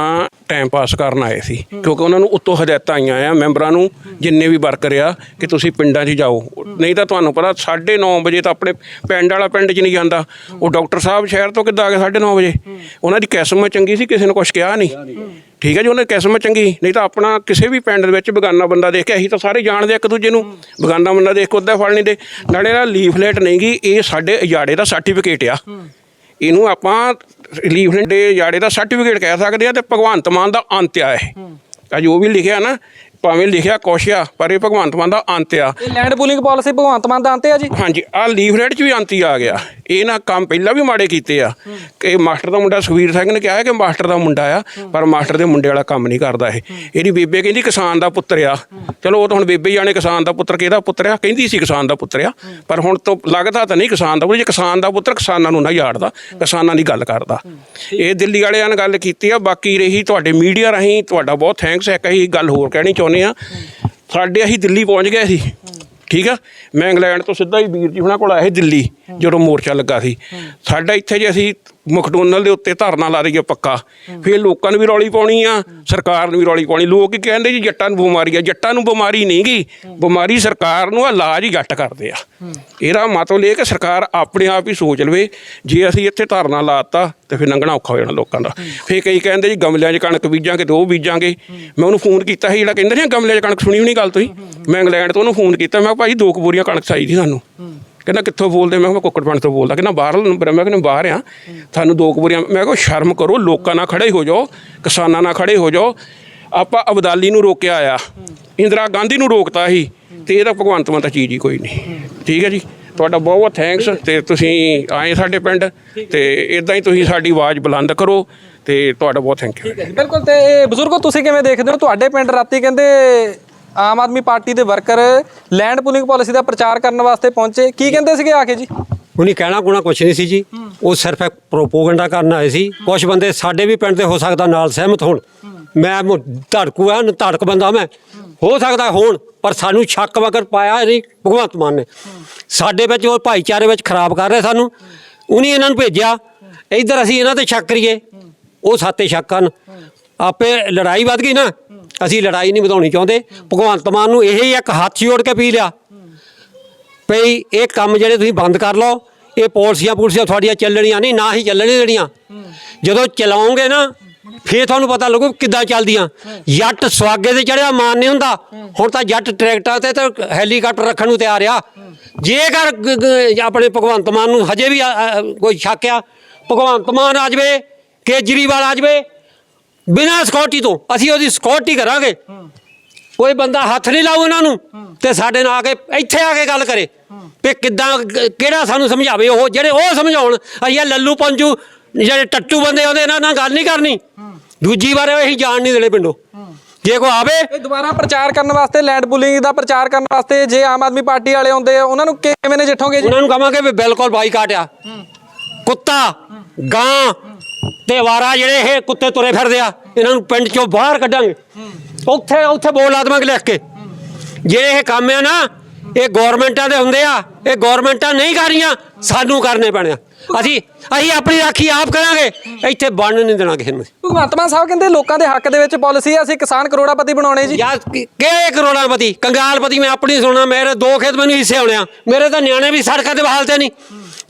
ਟਾਈਮ ਪਾਸ ਕਰਨ ਆਏ ਸੀ। ਕਿਉਂਕਿ ਉਹਨਾਂ ਨੂੰ ਉੱਤੋਂ ਹਦਾਇਤਾਂ ਆਈਆਂ ਆ, ਮੈਂਬਰਾਂ ਨੂੰ ਜਿੰਨੇ ਵੀ ਵਰਕਰ ਆ ਕਿ ਤੁਸੀਂ ਪਿੰਡਾਂ 'ਚ ਜਾਓ। ਨਹੀਂ ਤਾਂ ਤੁਹਾਨੂੰ ਪਤਾ 9:30 ਵਜੇ ਤਾਂ ਆਪਣੇ ਪਿੰਡ ਵਾਲਾ ਪਿੰਡ 'ਚ ਨਹੀਂ ਜਾਂਦਾ। ਉਹ ਡਾਕਟਰ ਸਾਹਿਬ ਸ਼ਹਿਰ ਤੋਂ ਕਿੱਦਾਂ ਆ ਗਏ 9:30 ਵਜੇ? ਉਹਨਾਂ ਦੀ ਕਿਸਮਤ ਚੰਗੀ ਸੀ, ਕਿਸੇ ਨੇ ਕੁਝ ਕਿਹਾ ਨਹੀਂ। ਠੀਕ ਹੈ ਜੀ, ਉਹਨਾਂ ਦੀ ਕਿਸਮਤ ਚੰਗੀ। ਨਹੀਂ ਤਾਂ ਆਪਣਾ ਕਿਸੇ ਵੀ ਪਿੰਡ ਦੇ ਵਿੱਚ ਬੇਗਾਨਾ ਬੰਦਾ ਦੇਖ ਕੇ ਅਸੀਂ ਤਾਂ ਸਾਰੇ ਜਾਣਦੇ ਇੱਕ ਦੂਜੇ ਨੂੰ। ਬੇਗਾਨਾ ਬੰਦਾ ਦੇਖ ਕੇ ਉੱਦਾਂ ਫੜ ਨਹੀਂ ਦੇ ਨਾਲੇ ਨਾ ਲੀਫਲੇਟ ਨਹੀਂ ਗੀ ਇਹ ਸਾਡੇ ਇਜਾੜੇ ਦਾ ਸਰਟੀਫਿਕੇਟ ਆ। ਇਹਨੂੰ ਆਪਾਂ ਲੀਫਲੇਟ ਦੇ ਇਜਾੜੇ ਦਾ ਸਰਟੀਫਿਕੇਟ ਕਹਿ ਸਕਦੇ ਆ ਤੇ ਭਗਵੰਤ ਮਾਨ ਦਾ ਅੰਤ ਆ ਇਹ। ਆ ਜੋ ਵੀ ਲਿਖਿਆ ਨਾ ਭਾਵੇਂ ਲਿਖਿਆ ਕੁਛ ਆ ਪਰ ਇਹ ਭਗਵੰਤ ਮਾਨ ਦਾ ਅੰਤ ਆ। ਇਹ land pooling policy Bhagwant Mann ਦਾ ਅੰਤ ਹੈ ਜੀ? ਹਾਂਜੀ ਆ ਲੀਫਲੇਟ 'ਚ ਵੀ ਅੰਤੀ ਆ ਗਿਆ। ਇਹ ਨਾ ਕੰਮ ਪਹਿਲਾਂ ਵੀ ਮਾੜੇ ਕੀਤੇ ਆ। ਕਿ ਮਾਸਟਰ ਦਾ ਮੁੰਡਾ ਸੁਖਵੀਰ ਸਿੰਘ ਨੇ ਕਿਹਾ ਕਿ ਮਾਸਟਰ ਦਾ ਮੁੰਡਾ ਆ, ਪਰ ਮਾਸਟਰ ਦੇ ਮੁੰਡੇ ਵਾਲਾ ਕੰਮ ਨਹੀਂ ਕਰਦਾ ਇਹ। ਇਹਦੀ ਬੇਬੇ ਕਹਿੰਦੀ ਕਿਸਾਨ ਦਾ ਪੁੱਤਰ ਆ। ਚਲੋ ਉਹ ਤਾਂ ਹੁਣ ਬੇਬੇ ਜਾਣੇ ਕਿਸਾਨ ਦਾ ਪੁੱਤਰ ਕਿਹਦਾ ਪੁੱਤਰ ਆ? ਕਹਿੰਦੀ ਸੀ ਕਿਸਾਨ ਦਾ ਪੁੱਤਰ ਆ। ਪਰ ਹੁਣ ਤੋਂ ਲੱਗਦਾ ਤਾਂ ਨਹੀਂ ਕਿਸਾਨ ਦਾ ਪੁੱਤਰ, ਜੇ ਕਿਸਾਨ ਦਾ ਪੁੱਤਰ ਕਿਸਾਨਾਂ ਨੂੰ ਨਾ ਯਾੜਦਾ, ਕਿਸਾਨਾਂ ਦੀ ਗੱਲ ਕਰਦਾ। ਇਹ ਦਿੱਲੀ ਵਾਲਿਆਂ ਨੇ ਗੱਲ ਕੀਤੀ ਆ। ਬਾਕੀ ਰਹੀ ਤੁਹਾਡੇ ਮੀਡੀਆ ਰਾਹੀਂ, ਤੁਹਾਡਾ ਬਹੁਤ ਥੈਂਕਸ ਹੈ। ਕਹੀ ਗੱਲ ਹੋਰ ਕਹਿਣੀ ਚਾਹੁੰਦੇ ਆ ਸਾਡੇ ਅਸੀਂ ਦਿੱਲੀ ਪਹੁੰਚ ਗਏ ਸੀ। ਠੀਕ ਆ? ਮੈਂ ਇੰਗਲੈਂਡ ਤੋਂ ਸਿੱਧਾ ਹੀ ਵੀਰ ਜੀ ਹੁਣਾਂ ਕੋਲ ਆਏ ਦਿੱਲੀ ਜਦੋਂ ਮੋਰਚਾ ਲੱਗਾ ਸੀ। ਸਾਡਾ ਇੱਥੇ ਜੇ ਅਸੀਂ ਮਕਡੋਨਲ ਦੇ ਉੱਤੇ ਧਰਨਾ ਲਾ ਦਈਏ ਪੱਕਾ ਫਿਰ ਲੋਕਾਂ ਨੂੰ ਵੀ ਰੌਲੀ ਪਾਉਣੀ ਆ ਸਰਕਾਰ ਨੂੰ ਵੀ ਰੌਲੀ ਪਾਉਣੀ। ਲੋਕ ਕੀ ਕਹਿੰਦੇ ਜੀ ਜੱਟਾਂ ਨੂੰ ਬਿਮਾਰੀ ਆ ਜੱਟਾਂ ਨੂੰ ਬਿਮਾਰੀ ਨਹੀਂ ਗੀ। ਬਿਮਾਰੀ ਸਰਕਾਰ ਨੂੰ ਆ ਇਲਾਜ ਹੀ ਜੱਟ ਕਰਦੇ ਆ। ਇਹਦਾ ਮਤਲਬ ਇਹ ਕਿ ਸਰਕਾਰ ਆਪਣੇ ਆਪ ਹੀ ਸੋਚ ਲਵੇ ਜੇ ਅਸੀਂ ਇੱਥੇ ਧਰਨਾ ਲਾਤਾ ਤੇ ਫਿਰ ਲੰਘਣਾ ਔਖਾ ਹੋ ਜਾਣਾ ਲੋਕਾਂ ਦਾ। ਫਿਰ ਕਈ ਕਹਿੰਦੇ ਜੀ ਗਮਲਿਆਂ 'ਚ ਕਣਕ ਬੀਜਾਂਗੇ ਤੇ ਉਹ ਬੀਜਾਂਗੇ। ਮੈਂ ਉਹਨੂੰ ਫੋਨ ਕੀਤਾ ਸੀ ਜਿਹੜਾ ਕਹਿੰਦੇ ਨੇ ਗਮਲਿਆਂ 'ਚ ਕਣਕ ਸੁਣੀ ਨਹੀਂ ਗੱਲ ਤੁਸੀਂ? ਮੈਂ ਇੰਗਲੈਂਡ ਤੋਂ ਉਹਨੂੰ ਫੋਨ ਕੀਤਾ ਮੈਂ ਭਾਈ ਦੋ ਕੁ ਬੋਰੀਆਂ ਕਣਕ ਚਾਹੀਦੀ ਸਾਨੂੰ। ਕਹਿੰਦਾ ਕਿੱਥੋਂ ਬੋਲਦੇ? ਮੈਂ ਕਿਹਾ ਕੁੱਕੜ ਪਿੰਡ ਤੋਂ ਬੋਲਦਾ। ਕਹਿੰਦਾ ਬਾਹਰ ਨੰਬਰ ਮੈਂ ਕਹਿੰਦਾ ਬਾਹਰ ਆ। ਤੁਹਾਨੂੰ ਦੋ ਕੁ ਬੋਰੀਆਂ ਮੈਂ ਕਿਹਾ ਸ਼ਰਮ ਕਰੋ, ਲੋਕਾਂ ਨਾਲ ਖੜੇ ਹੋ ਜਾਓ, ਕਿਸਾਨਾਂ ਨਾਲ ਖੜੇ ਹੋ ਜਾਓ। ਆਪਾਂ ਅਬਦਾਲੀ ਨੂੰ ਰੋਕਿਆ ਆ। ਇੰਦਰਾ ਗਾਂਧੀ ਨੂੰ ਰੋਕਤਾ ਸੀ। ਤੇ ਇਹਦਾ ਭਗਵੰਤ ਮਾਨ ਤਾਂ ਚੀਜ਼ ਹੀ ਕੋਈ ਨਹੀਂ। ਠੀਕ ਹੈ ਜੀ? ਤੁਹਾਡਾ ਬਹੁਤ ਬਹੁਤ ਥੈਂਕਸ ਤੇ ਤੁਸੀਂ ਆਏ ਸਾਡੇ ਪਿੰਡ। ਤੇ ਇਦਾਂ ਹੀ ਤੁਸੀਂ ਸਾਡੀ ਆਵਾਜ਼ ਬੁਲੰਦ ਕਰੋ। ਤੇ ਤੁਹਾਡਾ ਬਹੁਤ ਥੈਂਕ ਯੂ ਬਿਲਕੁਲ, ਤੇ ਇਹ ਬਜ਼ੁਰਗੋ, ਤੁਸੀਂ ਕਿਵੇਂ ਦੇਖਦੇ ਹੋ? ਤੁਹਾਡੇ ਪਿੰਡ ਰਾਤੀ ਕਹਿੰਦੇ ਆਮ ਆਦਮੀ ਪਾਰਟੀ ਦੇ ਵਰਕਰ ਲੈਂਡ ਪੂਲਿੰਗ ਪਾਲਿਸੀ ਦਾ ਪ੍ਰਚਾਰ ਕਰਨ ਵਾਸਤੇ ਪਹੁੰਚੇ। ਕੀ ਕਹਿੰਦੇ ਸੀਗੇ ਆ ਕੇ ਜੀ? ਉਹਨੇ ਕਹਿਣਾ ਗੁਣਾ ਕੁਛ ਨਹੀਂ ਸੀ ਜੀ। ਉਹ ਸਿਰਫ ਇੱਕ ਪ੍ਰੋਪੋਗੈਂਡਾ ਕਰਨ ਆਏ ਸੀ। ਕੁਝ ਬੰਦੇ ਸਾਡੇ ਵੀ ਪਿੰਡ ਦੇ ਹੋ ਸਕਦਾ ਨਾਲ ਸਹਿਮਤ ਹੋਣ। ਮੈਂ ਮੁ- ਧੜਕੂ ਆ ਧੜਕ ਬੰਦਾ ਮੈਂ। ਹੋ ਸਕਦਾ ਹੋਣ, ਪਰ ਸਾਨੂੰ ਸ਼ੱਕ ਵਗਰ ਪਾਇਆ ਨਹੀਂ ਭਗਵੰਤ ਮਾਨ ਨੇ। ਸਾਡੇ ਵਿੱਚ ਉਹ ਭਾਈਚਾਰੇ ਵਿੱਚ ਖਰਾਬ ਕਰ ਰਹੇ ਸਾਨੂੰ। ਉਹਨੇ ਇਹਨਾਂ ਨੂੰ ਭੇਜਿਆ। ਇੱਧਰ ਅਸੀਂ ਇਹਨਾਂ ਤੇ ਸ਼ੱਕ ਕਰੀਏ। ਉਹ ਸਾਤੇ ਸ਼ੱਕ ਹਨ ਆਪੇ ਲੜਾਈ ਵੱਧ ਗਈ ਨਾ। ਅਸੀਂ ਲੜਾਈ ਨਹੀਂ ਵਧਾਉਣੀ ਚਾਹੁੰਦੇ। ਭਗਵੰਤ ਮਾਨ ਨੂੰ ਇਹ ਹੀ ਇੱਕ ਹੱਥ ਜੋੜ ਕੇ ਪੀ ਲਿਆ ਭਈ ਇਹ ਕੰਮ ਜਿਹੜੇ ਤੁਸੀਂ ਬੰਦ ਕਰ ਲਓ, ਇਹ ਪਾਲਿਸੀਆਂ ਪੁਲਸੀਆਂ ਤੁਹਾਡੀਆਂ ਚੱਲਣੀਆਂ ਨਹੀਂ, ਨਾ ਹੀ ਚੱਲਣ ਦੇਣੀਆਂ ਜਦੋਂ ਚਲਾਉਂਗੇ ਨਾ, ਫੇਰ ਤੁਹਾਨੂੰ ਪਤਾ ਲੱਗੂ ਕਿੱਦਾਂ ਚੱਲਦੀਆਂ। ਜੱਟ ਸਵਾਗੇ ਤੇ ਚੜਿਆ, ਮਾਨ ਨਹੀਂ ਹੁੰਦਾ। ਹੁਣ ਤਾਂ ਜੱਟ ਟਰੈਕਟਰਾਂ ਤੇ ਤਾਂ ਹੈਲੀਕਾਪਟਰ ਰੱਖਣ ਨੂੰ ਤਿਆਰ ਆ। ਜੇਕਰ ਆਪਣੇ ਭਗਵੰਤ ਮਾਨ ਨੂੰ ਹਜੇ ਵੀ ਕੋਈ ਸ਼ੱਕ ਆ, ਭਗਵੰਤ ਮਾਨ ਆ ਜਾਵੇ, ਕੇਜਰੀਵਾਲ ਆ ਜਾਵੇ ਬਿਨਾਂ ਸਿਕਿਉਰਿਟੀ ਤੋਂ ਅਸੀਂ ਉਹਦੀ ਸਿਕਿਉਰਿਟੀ ਕਰਾਂਗੇ। ਕੋਈ ਬੰਦਾ ਹੱਥ ਨਹੀਂ ਲਾਊ ਉਹਨਾਂ ਨੂੰ ਤੇ ਸਾਡੇ ਨਾਲ ਆ ਕੇ ਇੱਥੇ ਆ ਕੇ ਗੱਲ ਕਰੇ। ਵੀ ਕਿੱਦਾਂ ਕਿਹੜਾ ਸਾਨੂੰ ਸਮਝਾਵੇ ਉਹ ਜਿਹੜੇ ਉਹ ਸਮਝਾਉਣ ਅਸੀਂ ਇਹ ਲੱਲੂ ਪੰਜੂ ਜਿਹੜੇ ਟੱਟੂ ਬੰਦੇ ਉਹਦੇ ਨਾਲ ਨਾਲ ਗੱਲ ਨਹੀਂ ਕਰਨੀ। ਦੂਜੀ ਵਾਰ ਅਸੀਂ ਜਾਣ ਨਹੀਂ ਦੇਣੇ ਪਿੰਡੋਂ। ਜੇ ਕੋ ਆਵੇ ਇਹ ਦੁਬਾਰਾ ਪ੍ਰਚਾਰ ਕਰਨ ਵਾਸਤੇ ਲੈਂਡ ਪੂਲਿੰਗ ਦਾ ਪ੍ਰਚਾਰ ਕਰਨ ਵਾਸਤੇ ਜੇ ਆਮ ਆਦਮੀ ਪਾਰਟੀ ਵਾਲੇ ਆਉਂਦੇ ਆ ਉਹਨਾਂ ਨੂੰ ਕਿਵੇਂ ਨਜਿੱਠੋਗੇ ਜੀ? ਉਹਨਾਂ ਨੂੰ ਕਹਾਂਗੇ ਵੀ ਬਿਲਕੁਲ ਬਾਈਕਾਟ ਆ। ਕੁੱਤਾ ਗਾਂ ਤੇ ਵਾਰਾ ਜਿਹੜੇ ਇਹ ਕੁੱਤੇ ਤੁਰੇ ਫਿਰਦੇ ਆ ਇਹਨਾਂ ਨੂੰ ਪਿੰਡ ਚੋਂ ਬਾਹਰ ਕੱਢਾਂਗੇ। ਉੱਥੇ ਉੱਥੇ ਬੋਲ ਆਦਮਾਂਗੇ ਲਿਖ ਕੇ। ਜਿਹੜੇ ਇਹ ਕੰਮ ਆ ਨਾ ਇਹ ਗਵਰਨਮੈਂਟਾਂ ਦੇ ਹੁੰਦੇ ਆ ਇਹ ਗਵਰਨਮੈਂਟਾਂ ਨਹੀਂ ਕਰ ਰਹੀਆਂ ਸਾਨੂੰ ਕਰਨੇ ਪੈਣੇ ਆ। ਅਸੀਂ ਅਸੀਂ ਆਪਣੀ ਰਾਖੀ ਆਪ ਕਰਾਂਗੇ ਇੱਥੇ ਬਣ ਨਹੀਂ ਦੇਣਾ ਕਿਸੇ ਨੂੰ ਭਗਵੰਤ ਮਾਨ ਸਾਹਿਬ ਕਹਿੰਦੇ ਲੋਕਾਂ ਦੇ ਹੱਕ ਦੇ ਵਿੱਚ ਪਾਲਿਸੀ ਆ ਅਸੀਂ ਕਿਸਾਨ ਕਰੋੜਾਪਤੀ ਬਣਾਉਣੇ ਜੀ। ਯਾਰ ਕਿ- ਕਿਹੜੇ ਕਰੋੜਾਪਤੀ? ਕੰਗਾਲਪਤੀ ਮੈਂ ਆਪਣੀ ਸੁਣਾ ਮੇਰੇ ਦੋ ਖੇਤ ਮੈਨੂੰ ਹਿੱਸੇ ਆਉਣੇ ਆ। ਮੇਰੇ ਤਾਂ ਨਿਆਣੇ ਵੀ ਸੜਕਾਂ ਤੇ ਬਹਾਲ ਤੇ ਨਹੀਂ।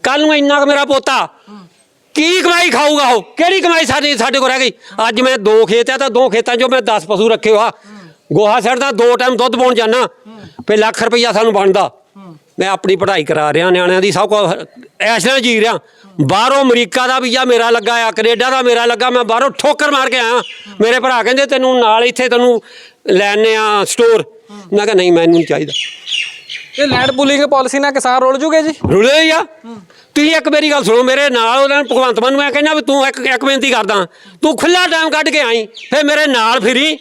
ਕੱਲ ਨੂੰ ਇੰਨਾ ਕੁ ਮੇਰਾ ਪੋਤਾ ਕੀ ਕਮਾਈ ਖਾਊਗਾ ਉਹ? ਕਿਹੜੀ ਕਮਾਈ ਸਾਡੀ ਸਾਡੇ ਕੋਲ ਰਹਿ ਗਈ ਅੱਜ ਮੈਂ ਦੋ ਖੇਤ ਆ ਤਾਂ ਦੋ ਖੇਤਾਂ 'ਚੋਂ ਮੈਂ 10 ਪਸ਼ੂ ਰੱਖੇ ਹੋਆ ਗੋਹਾ ਛੱਡਦਾ ਦੋ ਟਾਈਮ ਦੁੱਧ ਪਾਉਣ ਜਾਣਾ ਫੇ ਲੱਖ ਰੁਪਈਆ ਸਾਨੂੰ ਬਣਦਾ। ਮੈਂ ਆਪਣੀ ਪੜ੍ਹਾਈ ਕਰਾ ਰਿਹਾ ਨਿਆਣਿਆਂ ਦੀ ਸਭ ਕੁਝ ਐਸ਼ ਨਾਲ ਜੀ ਰਿਹਾ। ਬਾਹਰੋਂ ਅਮਰੀਕਾ ਦਾ ਵੀਜ਼ਾ ਮੇਰਾ ਲੱਗਾ ਆ ਕੈਨੇਡਾ ਦਾ ਮੇਰਾ ਲੱਗਾ ਮੈਂ ਬਾਹਰੋਂ ਠੋਕਰ ਮਾਰ ਕੇ ਆਇਆ। ਮੇਰੇ ਭਰਾ ਕਹਿੰਦੇ ਤੈਨੂੰ ਨਾਲ ਇੱਥੇ ਤੈਨੂੰ ਲੈਣੇ ਆ ਸਟੋਰ ਮੈਂ ਕਿਹਾ ਨਹੀਂ ਮੈਨੂੰ ਨਹੀਂ ਚਾਹੀਦਾ। ਇਹ ਲੈਂਡ ਪੂਲਿੰਗ ਪਾਲਿਸੀ ਨਾਲ ਕਿਸਾਨ ਰੁਲ ਜੂਗੇ ਜੀ? ਰੁਲੇ ਆ। ਤੁਸੀਂ ਇੱਕ ਮੇਰੀ ਗੱਲ ਸੁਣੋ, ਮੇਰੇ ਨਾਲ ਉਹਨਾਂ ਨੂੰ ਭਗਵੰਤ ਮਾਨ ਨੂੰ ਮੈਂ ਕਹਿੰਦਾ ਵੀ ਤੂੰ ਇੱਕ ਇੱਕ ਬੇਨਤੀ ਕਰਦਾ, ਤੂੰ ਖੁੱਲਾ ਟਾਈਮ ਕੱਢ ਕੇ ਆਈ, ਫਿਰ ਮੇਰੇ ਨਾਲ ਫਿਰੀ,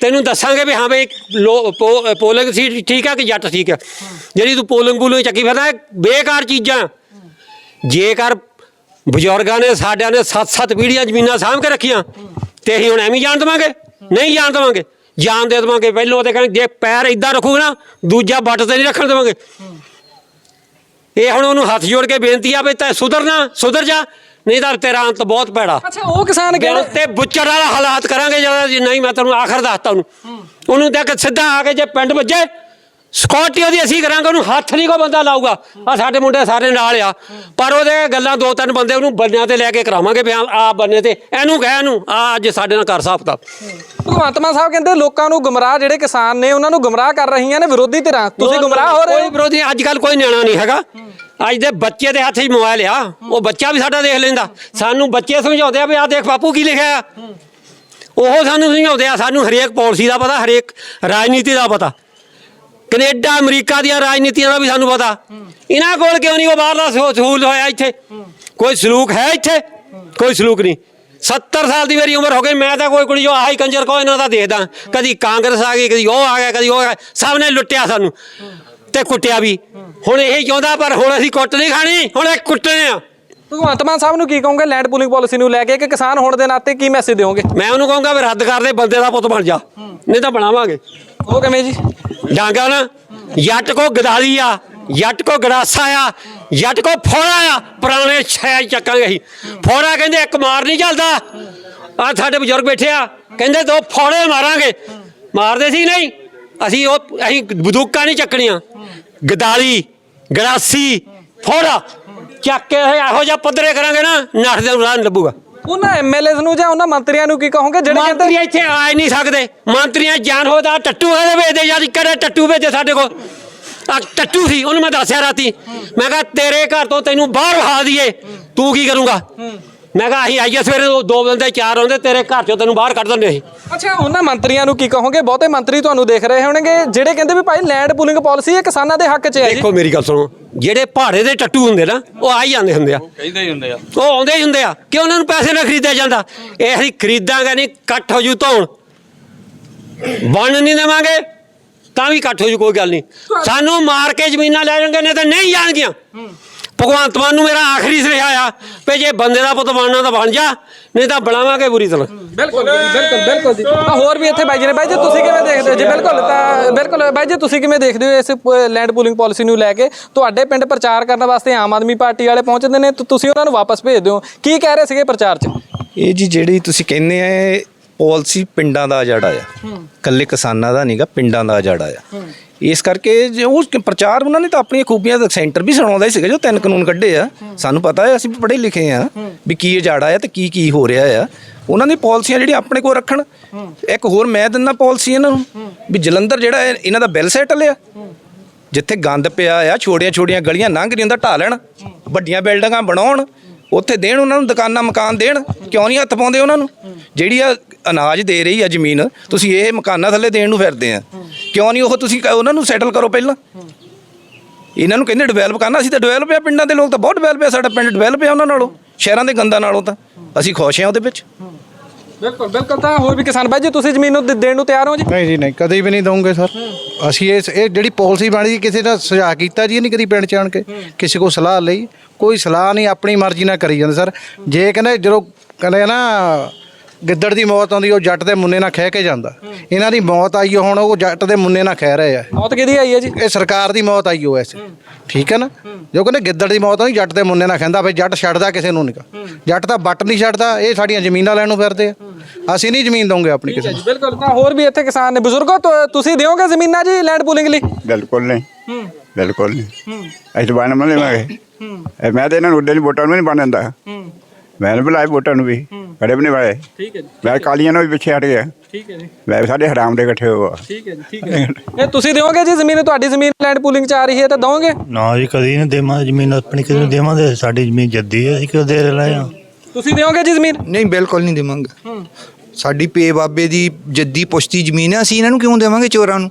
ਤੈਨੂੰ ਦੱਸਾਂਗੇ ਵੀ ਹਾਂ ਬਈ ਲੋ- ਪੋ- ਪੋਲਿੰਗ ਸੀ ਠੀਕ ਆ ਕਿ ਜੱਟ ਠੀਕ ਆ? ਜਿਹੜੀ ਤੂੰ ਪੋਲਿੰਗ ਪੂਲਿੰਗ ਚੱਕੀ ਫਿਰਦਾ ਬੇਕਾਰ ਚੀਜ਼ਾਂ। ਜੇਕਰ ਬਜ਼ੁਰਗਾਂ ਨੇ ਸਾਡਿਆਂ ਨੇ ਸੱਤ-ਸੱਤ ਪੀੜ੍ਹੀਆਂ ਜ਼ਮੀਨਾਂ ਸਾਂਭ ਕੇ ਰੱਖੀਆਂ, ਤੇ ਅਸੀਂ ਹੁਣ ਐਵੇਂ ਜਾਣ ਦੇਵਾਂਗੇ? ਨਹੀਂ ਜਾਣ ਦੇਵਾਂਗੇ। ਜਾਣ ਦੇ ਦੇਵਾਂਗੇ, ਪਹਿਲੋਂ ਤੇ ਕਹਿੰਦੇ ਜੇ ਪੈਰ ਇਦਾਂ ਰੱਖੂਗਾ ਨਾ, ਦੂਜਾ ਵੱਟ ਤੇ ਨਹੀਂ ਰੱਖਣ ਦੇਵਾਂਗੇ। ਇਹ ਹੁਣ ਉਹਨੂੰ ਹੱਥ ਜੋੜ ਕੇ ਬੇਨਤੀ ਆ ਵੀ ਤੈ ਸੁਧਰਨਾ ਸੁਧਰ ਜਾ ਨਹੀਂ ਤਾਂ ਤੇਰਾ ਅੰਤ ਬਹੁਤ ਪੈੜਾ ਅੱਛਾ ਉਹ ਕਿਸਾਨ ਕਹਿੰਦੇ ਤੇ ਬੁੱਚੜ ਵਾਲਾ ਹਾਲਾਤ ਕਰਾਂਗੇ ਜਦੋਂ ਜੀ ਨਹੀਂ ਮੈਂ ਤੈਨੂੰ ਆਖਰ ਦੱਸਤਾ ਉਹਨੂੰ। ਉਹਨੂੰ ਦੇਖ ਸਿੱਧਾ ਆ ਕੇ ਜੇ ਪਿੰਡ ਵੱਜੇ ਸਕਿਉਰਟੀ ਉਹਦੀ ਅਸੀਂ ਕਰਾਂਗੇ ਉਹਨੂੰ ਹੱਥ ਨਹੀਂ ਕੋ ਬੰਦਾ ਲਾਊਗਾ। ਆ ਸਾਡੇ ਮੁੰਡੇ ਸਾਰੇ ਨਾਲ ਆ। ਪਰ ਉਹਦੇ ਗੱਲਾਂ ਦੋ ਤਿੰਨ ਬੰਦੇ ਉਹਨੂੰ ਬੰਨਿਆਂ ਤੇ ਲੈ ਕੇ ਕਰਾਵਾਂਗੇ ਬਿਆਨ ਆ ਬੰਨੇ ਤੇ। ਇਹਨੂੰ ਕਹਿ ਇਹਨੂੰ ਆ ਅੱਜ ਸਾਡੇ ਨਾਲ ਕਰ। ਸਾਫਤਾ ਭਗਵੰਤ ਮਾਨ ਸਾਹਿਬ ਕਹਿੰਦੇ ਲੋਕਾਂ ਨੂੰ ਗੁੰਮਰਾਹ ਜਿਹੜੇ ਕਿਸਾਨ ਨੇ ਉਹਨਾਂ ਨੂੰ ਗੁੰਮਰਾਹ ਕਰ ਰਹੀਆਂ ਨੇ ਵਿਰੋਧੀ ਧਿਰਾਂ। ਤੁਸੀਂ ਗੁੰਮਰਾਹ ਹੋ ਰਹੇ ਹੋ? ਵਿਰੋਧੀ ਅੱਜ ਕੱਲ ਕੋਈ ਨਿਆਣਾ ਨਹੀਂ ਹੈਗਾ। ਅੱਜ ਦੇ ਬੱਚੇ ਦੇ ਹੱਥ 'ਚ ਮੋਬਾਈਲ ਆ, ਉਹ ਬੱਚਾ ਵੀ ਸਾਡਾ ਦੇਖ ਲੈਂਦਾ। ਸਾਨੂੰ ਬੱਚੇ ਸਮਝਾਉਂਦੇ ਆ ਵੀ ਆ ਦੇਖ ਬਾਪੂ ਕੀ ਲਿਖਿਆ ਆ। ਉਹ ਸਾਨੂੰ ਸਮਝਾਉਂਦੇ ਆ, ਸਾਨੂੰ ਹਰੇਕ ਪਾਲਿਸੀ ਦਾ ਪਤਾ, ਹਰੇਕ ਰਾਜਨੀਤੀ ਦਾ ਪਤਾ। ਕੈਨੇਡਾ, ਅਮਰੀਕਾ ਦੀਆਂ ਰਾਜਨੀਤੀਆਂ ਦਾ ਵੀ ਸਾਨੂੰ ਪਤਾ। ਇਹਨਾਂ ਕੋਲ ਕਿਉਂ ਨਹੀਂ? ਉਹ ਬਾਹਰਲਾ ਸਹੂ- ਸਹੂਲਤ ਹੋਇਆ ਇੱਥੇ। ਕੋਈ ਸਲੂਕ ਹੈ ਇੱਥੇ? ਕੋਈ ਸਲੂਕ ਨਹੀਂ। 70 ਸਾਲ ਦੀ ਮੇਰੀ ਉਮਰ ਹੋ ਗਈ, ਮੈਂ ਤਾਂ ਕੋਈ ਕੁੜੀ ਜੋ ਆਹੀ ਕੰਜਰ ਕੋ ਇਹਨਾਂ ਦਾ ਦੇਖਦਾ। ਕਦੀ ਕਾਂਗਰਸ ਆ ਗਈ, ਕਦੀ ਉਹ ਆ ਗਿਆ, ਕਦੀ ਉਹ ਆ ਗਿਆ। ਸਭ ਨੇ ਲੁੱਟਿਆ ਸਾਨੂੰ। ਤੇ ਕੁੱਟਿਆ ਵੀ। ਹੁਣ ਇਹ ਚਾਹੁੰਦਾ ਪਰ ਹੁਣ ਅਸੀਂ ਕੁੱਟ ਨਹੀਂ ਖਾਣੀ। ਹੁਣ ਇਹ ਕੁੱਟਣੇ ਆ। ਭਗਵੰਤ ਮਾਨ ਸਾਹਿਬ ਨੂੰ ਕੀ ਕਹੋਗੇ? ਲੈਂਡ ਪੂਲਿੰਗ ਪਾਲਿਸੀ ਨੂੰ ਲੈ ਕੇ ਕਿ ਕਿਸਾਨ ਹੋਣ ਦੇ ਨਾਤੇ ਕੀ ਮੈਸੇਜ ਦਿਓਗੇ? ਮੈਂ ਉਹਨੂੰ ਕਹੂੰਗਾ ਵੀ ਰੱਦ ਕਰ ਦੇ ਬੰਦੇ ਦਾ ਪੁੱਤ ਬਣ ਜਾ। ਨਹੀਂ ਤਾਂ ਬਣਾਵਾਂਗੇ। ਉਹ ਕਿਵੇਂ ਜੀ? ਡਾਂਗਾ ਨਾ। ਜੱਟ ਕੋ ਗਦਾਲੀ ਆ ਜੱਟ ਕੋ ਗੜਾਸਾ ਆ ਜੱਟ ਕੋ ਫੋੜਾ ਆ। ਪੁਰਾਣੇ ਛੇ ਚੱਕਾਂਗੇ ਅਸੀਂ। ਫੋੜਾ ਕਹਿੰਦੇ ਇੱਕ ਮਾਰ ਨਹੀਂ ਚੱਲਦਾ। ਆ ਸਾਡੇ ਬਜ਼ੁਰਗ ਬੈਠੇ ਆ। ਕਹਿੰਦੇ ਦੋ ਫੋੜੇ ਮਾਰਾਂਗੇ। ਮਾਰਦੇ ਸੀ ਨਹੀਂ? ਅਸੀਂ ਉਹ ਅਸੀਂ ਬੰਦੂਕਾਂ ਨਹੀਂ ਚੱਕਣੀਆਂ। ਗਦਾਲੀ ਗੜਾਸੀ ਫੋੜਾ ਚੱਕ ਕੇ ਇਹ ਇਹੋ ਜਿਹਾ ਪੱਧਰੇ ਕਰਾਂਗੇ ਨਾ ਨੱਠ ਦੇ ਨੀ ਲੱਭੂਗਾ। ਉਹਨਾਂ ਐਮਐਲਏਸ ਨੂੰ ਜਾਂ ਉਹਨਾਂ ਮੰਤਰੀਆਂ ਨੂੰ ਕੀ ਕਹੋਗੇ ਜਿਹੜੇ ਕਹਿੰਦੇ ਮੰਤਰੀ ਇੱਥੇ ਆ ਹੀ ਨਹੀਂ ਸਕਦੇ। ਮੰਤਰੀਆਂ ਜਾਨ ਹੋਦਾ ਟੱਟੂ ਇਹਦੇ ਵੇਚਦੇ ਯਾਰ ਕਿਹੜੇ ਟੱਟੂ ਵੇਚੇ ਸਾਡੇ ਕੋਲ? ਆ ਟੱਟੂ ਸੀ ਉਹਨੂੰ ਮੈਂ ਦੱਸਿਆ ਰਾਤੀ। ਮੈਂ ਕਿਹਾ ਤੇਰੇ ਘਰ ਤੋਂ ਤੈਨੂੰ ਬਾਹਰ ਵਹਾ ਦਈਏ। ਤੂੰ ਕੀ ਕਰੂੰਗਾ? ਮੈਂ ਕਿਹਾ ਅਸੀਂ ਆਈਏ ਸਵੇਰੇ ਉਹ ਦੋ ਬੰਦੇ ਚਾਰ ਆਉਂਦੇ ਤੇਰੇ ਘਰ ਚੋਂ ਤੈਨੂੰ ਬਾਹਰ ਕੱਢ ਦਿੰਦੇ ਅਸੀਂ। ਅੱਛਾ ਉਹਨਾਂ ਮੰਤਰੀਆਂ ਨੂੰ ਕੀ ਕਹੋਗੇ? ਬਹੁਤੇ ਮੰਤਰੀ ਤੁਹਾਨੂੰ ਦੇਖ ਰਹੇ ਹੋਣਗੇ ਜਿਹੜੇ ਕਹਿੰਦੇ ਵੀ ਭਾਈ ਲੈਂਡ ਪੂਲਿੰਗ ਪਾਲਿਸੀ ਇਹ ਕਿਸਾਨਾਂ ਦੇ ਹੱਕ 'ਚ ਹੈ ਜੀ। ਦੇਖੋ ਮੇਰੀ ਗੱਲ ਸੁਣੋ ਜਿਹੜੇ ਪਹਾੜੇ ਦੇ ਟੱਟੂ ਹੁੰਦੇ ਨਾ ਉਹ ਆ ਹੀ ਜਾਂਦੇ ਹੁੰਦੇ ਆ। ਕਹਿੰਦੇ ਹੀ ਹੁੰਦੇ ਆ। ਉਹ ਆਉਂਦੇ ਹੀ ਹੁੰਦੇ ਆ। ਕਿ ਉਹਨਾਂ ਨੂੰ ਪੈਸੇ ਨਾਲ ਖਰੀਦਿਆ ਜਾਂਦਾ? ਇਹ ਅਸੀਂ ਖਰੀਦਾਂਗੇ ਨਹੀਂ ਇਕੱਠ ਹੋ ਜੂ ਧੌਣ। ਬਣ ਨਹੀਂ ਦੇਵਾਂਗੇ ਤਾਂ ਵੀ ਇਕੱਠ ਹੋ ਜੂ ਕੋਈ ਗੱਲ ਨਹੀਂ। ਸਾਨੂੰ ਮਾਰ ਕੇ ਜ਼ਮੀਨਾਂ ਲੈ ਜਾਣਗੇ ਨਹੀਂ ਤਾਂ ਨਹੀਂ ਜਾਣਗੀਆਂ ਭਗਵੰਤ ਮਾਨ ਨੂੰ ਮੇਰਾ ਆਖਰੀ ਸੁਨੇਹਾ ਆ ਵੀ ਜੇ ਬੰਦੇ ਦਾ ਪੁੱਤ ਬਣਨਾ ਤਾਂ ਬਣ ਜਾ ਨਹੀਂ ਤਾਂ ਬਣਾਵਾਂਗੇ ਬੁਰੀ ਤਰ੍ਹਾਂ। ਬਿਲਕੁਲ ਬਿਲਕੁਲ ਬਿਲਕੁਲ ਜੀ। ਆ ਹੋਰ ਵੀ ਇੱਥੇ ਬਾਈ ਜੀ ਨੇ ਬਾਈ ਜੀ ਤੁਸੀਂ ਕਿਵੇਂ ਦੇਖਦੇ ਹੋ ਜੀ? ਬਿਲਕੁਲ ਤਾਂ ਬਿਲਕੁਲ ਬਾਈ ਜੀ ਤੁਸੀਂ ਕਿਵੇਂ ਦੇਖਦੇ ਹੋ ਇਸ ਲੈਂਡ ਪੂਲਿੰਗ ਪਾਲਿਸੀ ਨੂੰ ਲੈ ਕੇ? ਤੁਹਾਡੇ ਪਿੰਡ ਪ੍ਰਚਾਰ ਕਰਨ ਵਾਸਤੇ ਆਮ ਆਦਮੀ ਪਾਰਟੀ ਵਾਲੇ ਪਹੁੰਚਦੇ ਨੇ ਤੇ ਤੁਸੀਂ ਉਹਨਾਂ ਨੂੰ ਵਾਪਸ ਭੇਜਦੇ ਹੋ ਕੀ ਕਹਿ ਰਹੇ ਸੀਗੇ ਪ੍ਰਚਾਰ 'ਚ? ਇਹ ਜੀ ਜਿਹੜੀ ਤੁਸੀਂ ਕਹਿੰਦੇ ਆ ਇਹ ਪਾਲਿਸੀ ਪਿੰਡਾਂ ਦਾ ਅਜਾੜਾ ਆ। ਕੱਲੇ ਕਿਸਾਨਾਂ ਦਾ ਨਹੀਂਗਾ ਪਿੰਡਾਂ ਦਾ ਅਜਾੜਾ ਆ। ਇਸ ਕਰਕੇ ਜੇ ਉਹ ਪ੍ਰਚਾਰ ਉਹਨਾਂ ਨੇ ਤਾਂ ਆਪਣੀਆਂ ਖੂਬੀਆਂ ਦਾ ਸੈਂਟਰ ਵੀ ਸੁਣਾਉਂਦਾ ਹੀ ਸੀਗਾ ਜੋ ਤਿੰਨ ਕਾਨੂੰਨ ਕੱਢੇ ਆ। ਸਾਨੂੰ ਪਤਾ ਹੈ ਅਸੀਂ ਵੀ ਪੜ੍ਹੇ ਲਿਖੇ ਆ ਵੀ ਕੀ ਅਜਾੜਾ ਆ ਤੇ ਕੀ ਕੀ ਹੋ ਰਿਹਾ ਆ। ਉਹਨਾਂ ਦੀ ਪਾਲਿਸੀਆਂ ਜਿਹੜੀਆਂ ਆਪਣੇ ਕੋਲ ਰੱਖਣ। ਇੱਕ ਹੋਰ ਮੈਂ ਦਿੰਦਾ ਪਾਲਿਸੀ ਇਹਨਾਂ ਨੂੰ ਵੀ ਜਲੰਧਰ ਜਿਹੜਾ ਹੈ, ਇਹਨਾਂ ਦਾ ਬਿੱਲ ਸੈਟਲ ਆ ਜਿੱਥੇ ਗੰਦ ਪਿਆ ਆ ਛੋਟੀਆਂ ਛੋਟੀਆਂ ਗਲੀਆਂ ਲੰਘ ਰਹੀਆਂ ਦਾ ਢਾ ਲੈਣ। ਵੱਡੀਆਂ ਬਿਲਡਿੰਗਾਂ ਬਣਾਉਣ ਉੱਥੇ ਦੇਣ ਉਹਨਾਂ ਨੂੰ ਦੁਕਾਨਾਂ ਮਕਾਨ ਦੇਣ। ਕਿਉਂ ਨਹੀਂ ਹੱਥ ਪਾਉਂਦੇ ਉਹਨਾਂ ਨੂੰ? ਜਿਹੜੀ ਆ ਅਨਾਜ ਦੇ ਰਹੀ ਆ ਜ਼ਮੀਨ ਤੁਸੀਂ ਇਹ ਮਕਾਨਾਂ ਥੱਲੇ ਦੇਣ ਨੂੰ ਫਿਰਦੇ ਆ। ਕਿਉਂ ਨਹੀਂ ਉਹ ਤੁਸੀਂ ਕ- ਉਹਨਾਂ ਨੂੰ ਸੈਟਲ ਕਰੋ ਪਹਿਲਾਂ? ਇਹਨਾਂ ਨੂੰ ਕਹਿੰਦੇ ਡਿਵੈਲਪ ਕਰਨਾ ਅਸੀਂ ਤਾਂ ਡਿਵੈਲਪ ਆ ਪਿੰਡਾਂ ਦੇ ਲੋਕ ਤਾਂ ਬਹੁਤ ਡਿਵੈਲਪ ਆ ਸਾਡਾ ਪਿੰਡ ਡਿਵੈਲਪ ਆ ਉਹਨਾਂ ਨਾਲੋਂ ਸ਼ਹਿਰਾਂ ਦੇ ਗੰਦਾਂ ਨਾਲੋਂ ਤਾਂ। ਅਸੀਂ ਖੁਸ਼ ਆ ਉਹਦੇ ਵਿੱਚ। ਬਿਲਕੁਲ ਬਿਲਕੁਲ ਤਾਂ ਹੋਰ ਵੀ ਕਿਸਾਨ ਬਾਈ ਜੀ ਤੁਸੀਂ ਜ਼ਮੀਨ ਨੂੰ ਦੇ- ਦੇਣ ਨੂੰ ਤਿਆਰ ਹੋ ਜੀ? ਨਹੀਂ ਜੀ ਨਹੀਂ ਕਦੇ ਵੀ ਨਹੀਂ ਦਵਾਂਗੇ ਸਰ। ਅਸੀਂ ਇਸ ਇਹ ਜਿਹੜੀ ਪਾਲਿਸੀ ਬਣੀ ਕਿਸੇ ਦਾ ਸੁਝਾਅ ਕੀਤਾ ਜੀ ਇਹ ਨਹੀਂ ਕਦੀ ਪਿੰਡ ਚ ਆਣ ਕੇ। ਕਿਸੇ ਕੋ ਸਲਾਹ ਲਈ ਕੋਈ ਸਲਾਹ ਨਹੀਂ ਆਪਣੀ ਮਰਜ਼ੀ ਨਾਲ ਕਰੀ ਜਾਂਦੇ ਸਰ। ਜੇ ਕਹਿੰਦੇ ਜਦੋਂ ਕਹਿੰਦੇ ਆ ਨਾ ਗਿੱਦੜ ਦੀ ਮੌਤ ਆਉਂਦੀ ਉਹ ਜੱਟ ਦੇ ਮੁੰਨੇ ਨਾਲ ਖਹਿ ਕੇ ਜਾਂਦਾ। ਇਹਨਾਂ ਦੀ ਮੌਤ ਆਈ ਹੁਣ ਉਹ ਜੱਟ ਦੇ ਮੁੰਨੇ ਨਾਲ ਖਹਿ ਰਹੇ ਆ। ਮੌਤ ਕਿਹਦੀ ਆਈ ਹੈ ਜੀ? ਇਹ ਸਰਕਾਰ ਦੀ ਮੌਤ ਆਈ ਓ ਐਸੇ। ਠੀਕ ਹੈ ਨਾ? ਜੋ ਕਹਿੰਦੇ ਗਿੱਦੜ ਦੀ ਮੌਤ ਆਉਂਦੀ ਜੱਟ ਦੇ ਮੁੰਨੇ ਨਾਲ ਖਹਿੰਦਾ ਫਿਰ ਜੱਟ ਛੱਡਦਾ ਕਿਸੇ ਨੂੰ ਨਹੀਂ ਜੱਟ ਤਾਂ ਬੱਟ ਨਹੀਂ ਛੱਡਦਾ ਇਹ ਸਾਡੀਆਂ ਜ਼ਮੀਨਾਂ ਲੈਣ ਨੂੰ ਫਿਰਦੇ ਆ। ਅਸੀਂ ਨਹੀਂ ਜ਼ਮੀਨ ਦਵਾਂਗੇ ਆਪਣੀ ਕਿਸੇ ਨੂੰ। ਬਿਲਕੁਲ। ਤਾਂ ਹੋਰ ਵੀ ਇੱਥੇ ਕਿਸਾਨ ਨੇ ਬਜ਼ੁਰਗੋ ਤੁਸੀਂ ਦਿਓਗੇ ਜ਼ਮੀਨਾਂ ਜੀ ਲੈਂਡ ਪੂਲਿੰਗ ਲਈ? ਬਿਲਕੁਲ ਨਹੀਂ। ਬਿਲਕੁਲ ਨਹੀਂ। ਅਸੀਂ ਤਾਂ ਬਣ ਮਲੇ ਮਾਗੇ ਮੈਂ ਤਾਂ ਇਹਨਾਂ ਨੂੰ ਉੱਡੇ ਨਹੀਂ ਵੋਟਾਂ ਨੂੰ ਨਹੀਂ ਬਣ ਦਿੰਦਾ। ਮੈਂ ਨਹੀਂ ਬੁਲਾਏ ਵੋਟਾਂ ਨੂੰ ਵੀ। ਕੜੇ ਵੀ ਨਹੀਂ ਵਾਲੇ ਠੀਕ ਹੈ ਜੀ। ਮੈਂ ਕਾਲੀਆਂ ਨੂੰ ਵੀ ਪਿੱਛੇ ਹਟ ਗਿਆ। ਠੀਕ ਹੈ ਜੀ। ਮੈਂ ਸਾਡੇ ਹਰਾਮ ਦੇ ਇਕੱਠੇ ਹੋਆ ਠੀਕ ਹੈ ਜੀ ਠੀਕ ਹੈ। *laughs* ਇਹ ਤੁਸੀਂ ਦਿਓਗੇ ਜੀ ਜ਼ਮੀਨ ਤੁਹਾਡੀ ਜ਼ਮੀਨ ਲੈਂਡ ਪੂਲਿੰਗ ਚ ਆ ਰਹੀ ਹੈ ਤਾਂ ਦੋਗੇ ਨਾ ਜੀ ਕਦੀ ਨਹੀਂ ਦੇਵਾਂ ਜ਼ਮੀਨ ਆਪਣੀ ਕਿਸੇ ਨੂੰ ਦੇਵਾਂਗੇ ਸਾਡੀ ਜ਼ਮੀਨ ਜੱਦੀ ਹੈ ਅਸੀਂ ਕਿਉਂ ਦੇ ਰਹੇ ਹਾਂ? ਤੁਸੀਂ ਦਿਓਗੇ ਜੀ ਜ਼ਮੀਨ? ਨਹੀਂ ਬਿਲਕੁਲ ਨਹੀਂ ਦੇਵਾਂਗੇ। ਸਾਡੀ ਪੇ ਬਾਬੇ ਦੀ ਜੱਦੀ ਪੁਸ਼ਤੀ ਜ਼ਮੀਨ ਹੈ ਅਸੀਂ ਇਹਨਾਂ ਨੂੰ ਕਿਉਂ ਦੇਵਾਂਗੇ ਚੋਰਾਂ ਨੂੰ?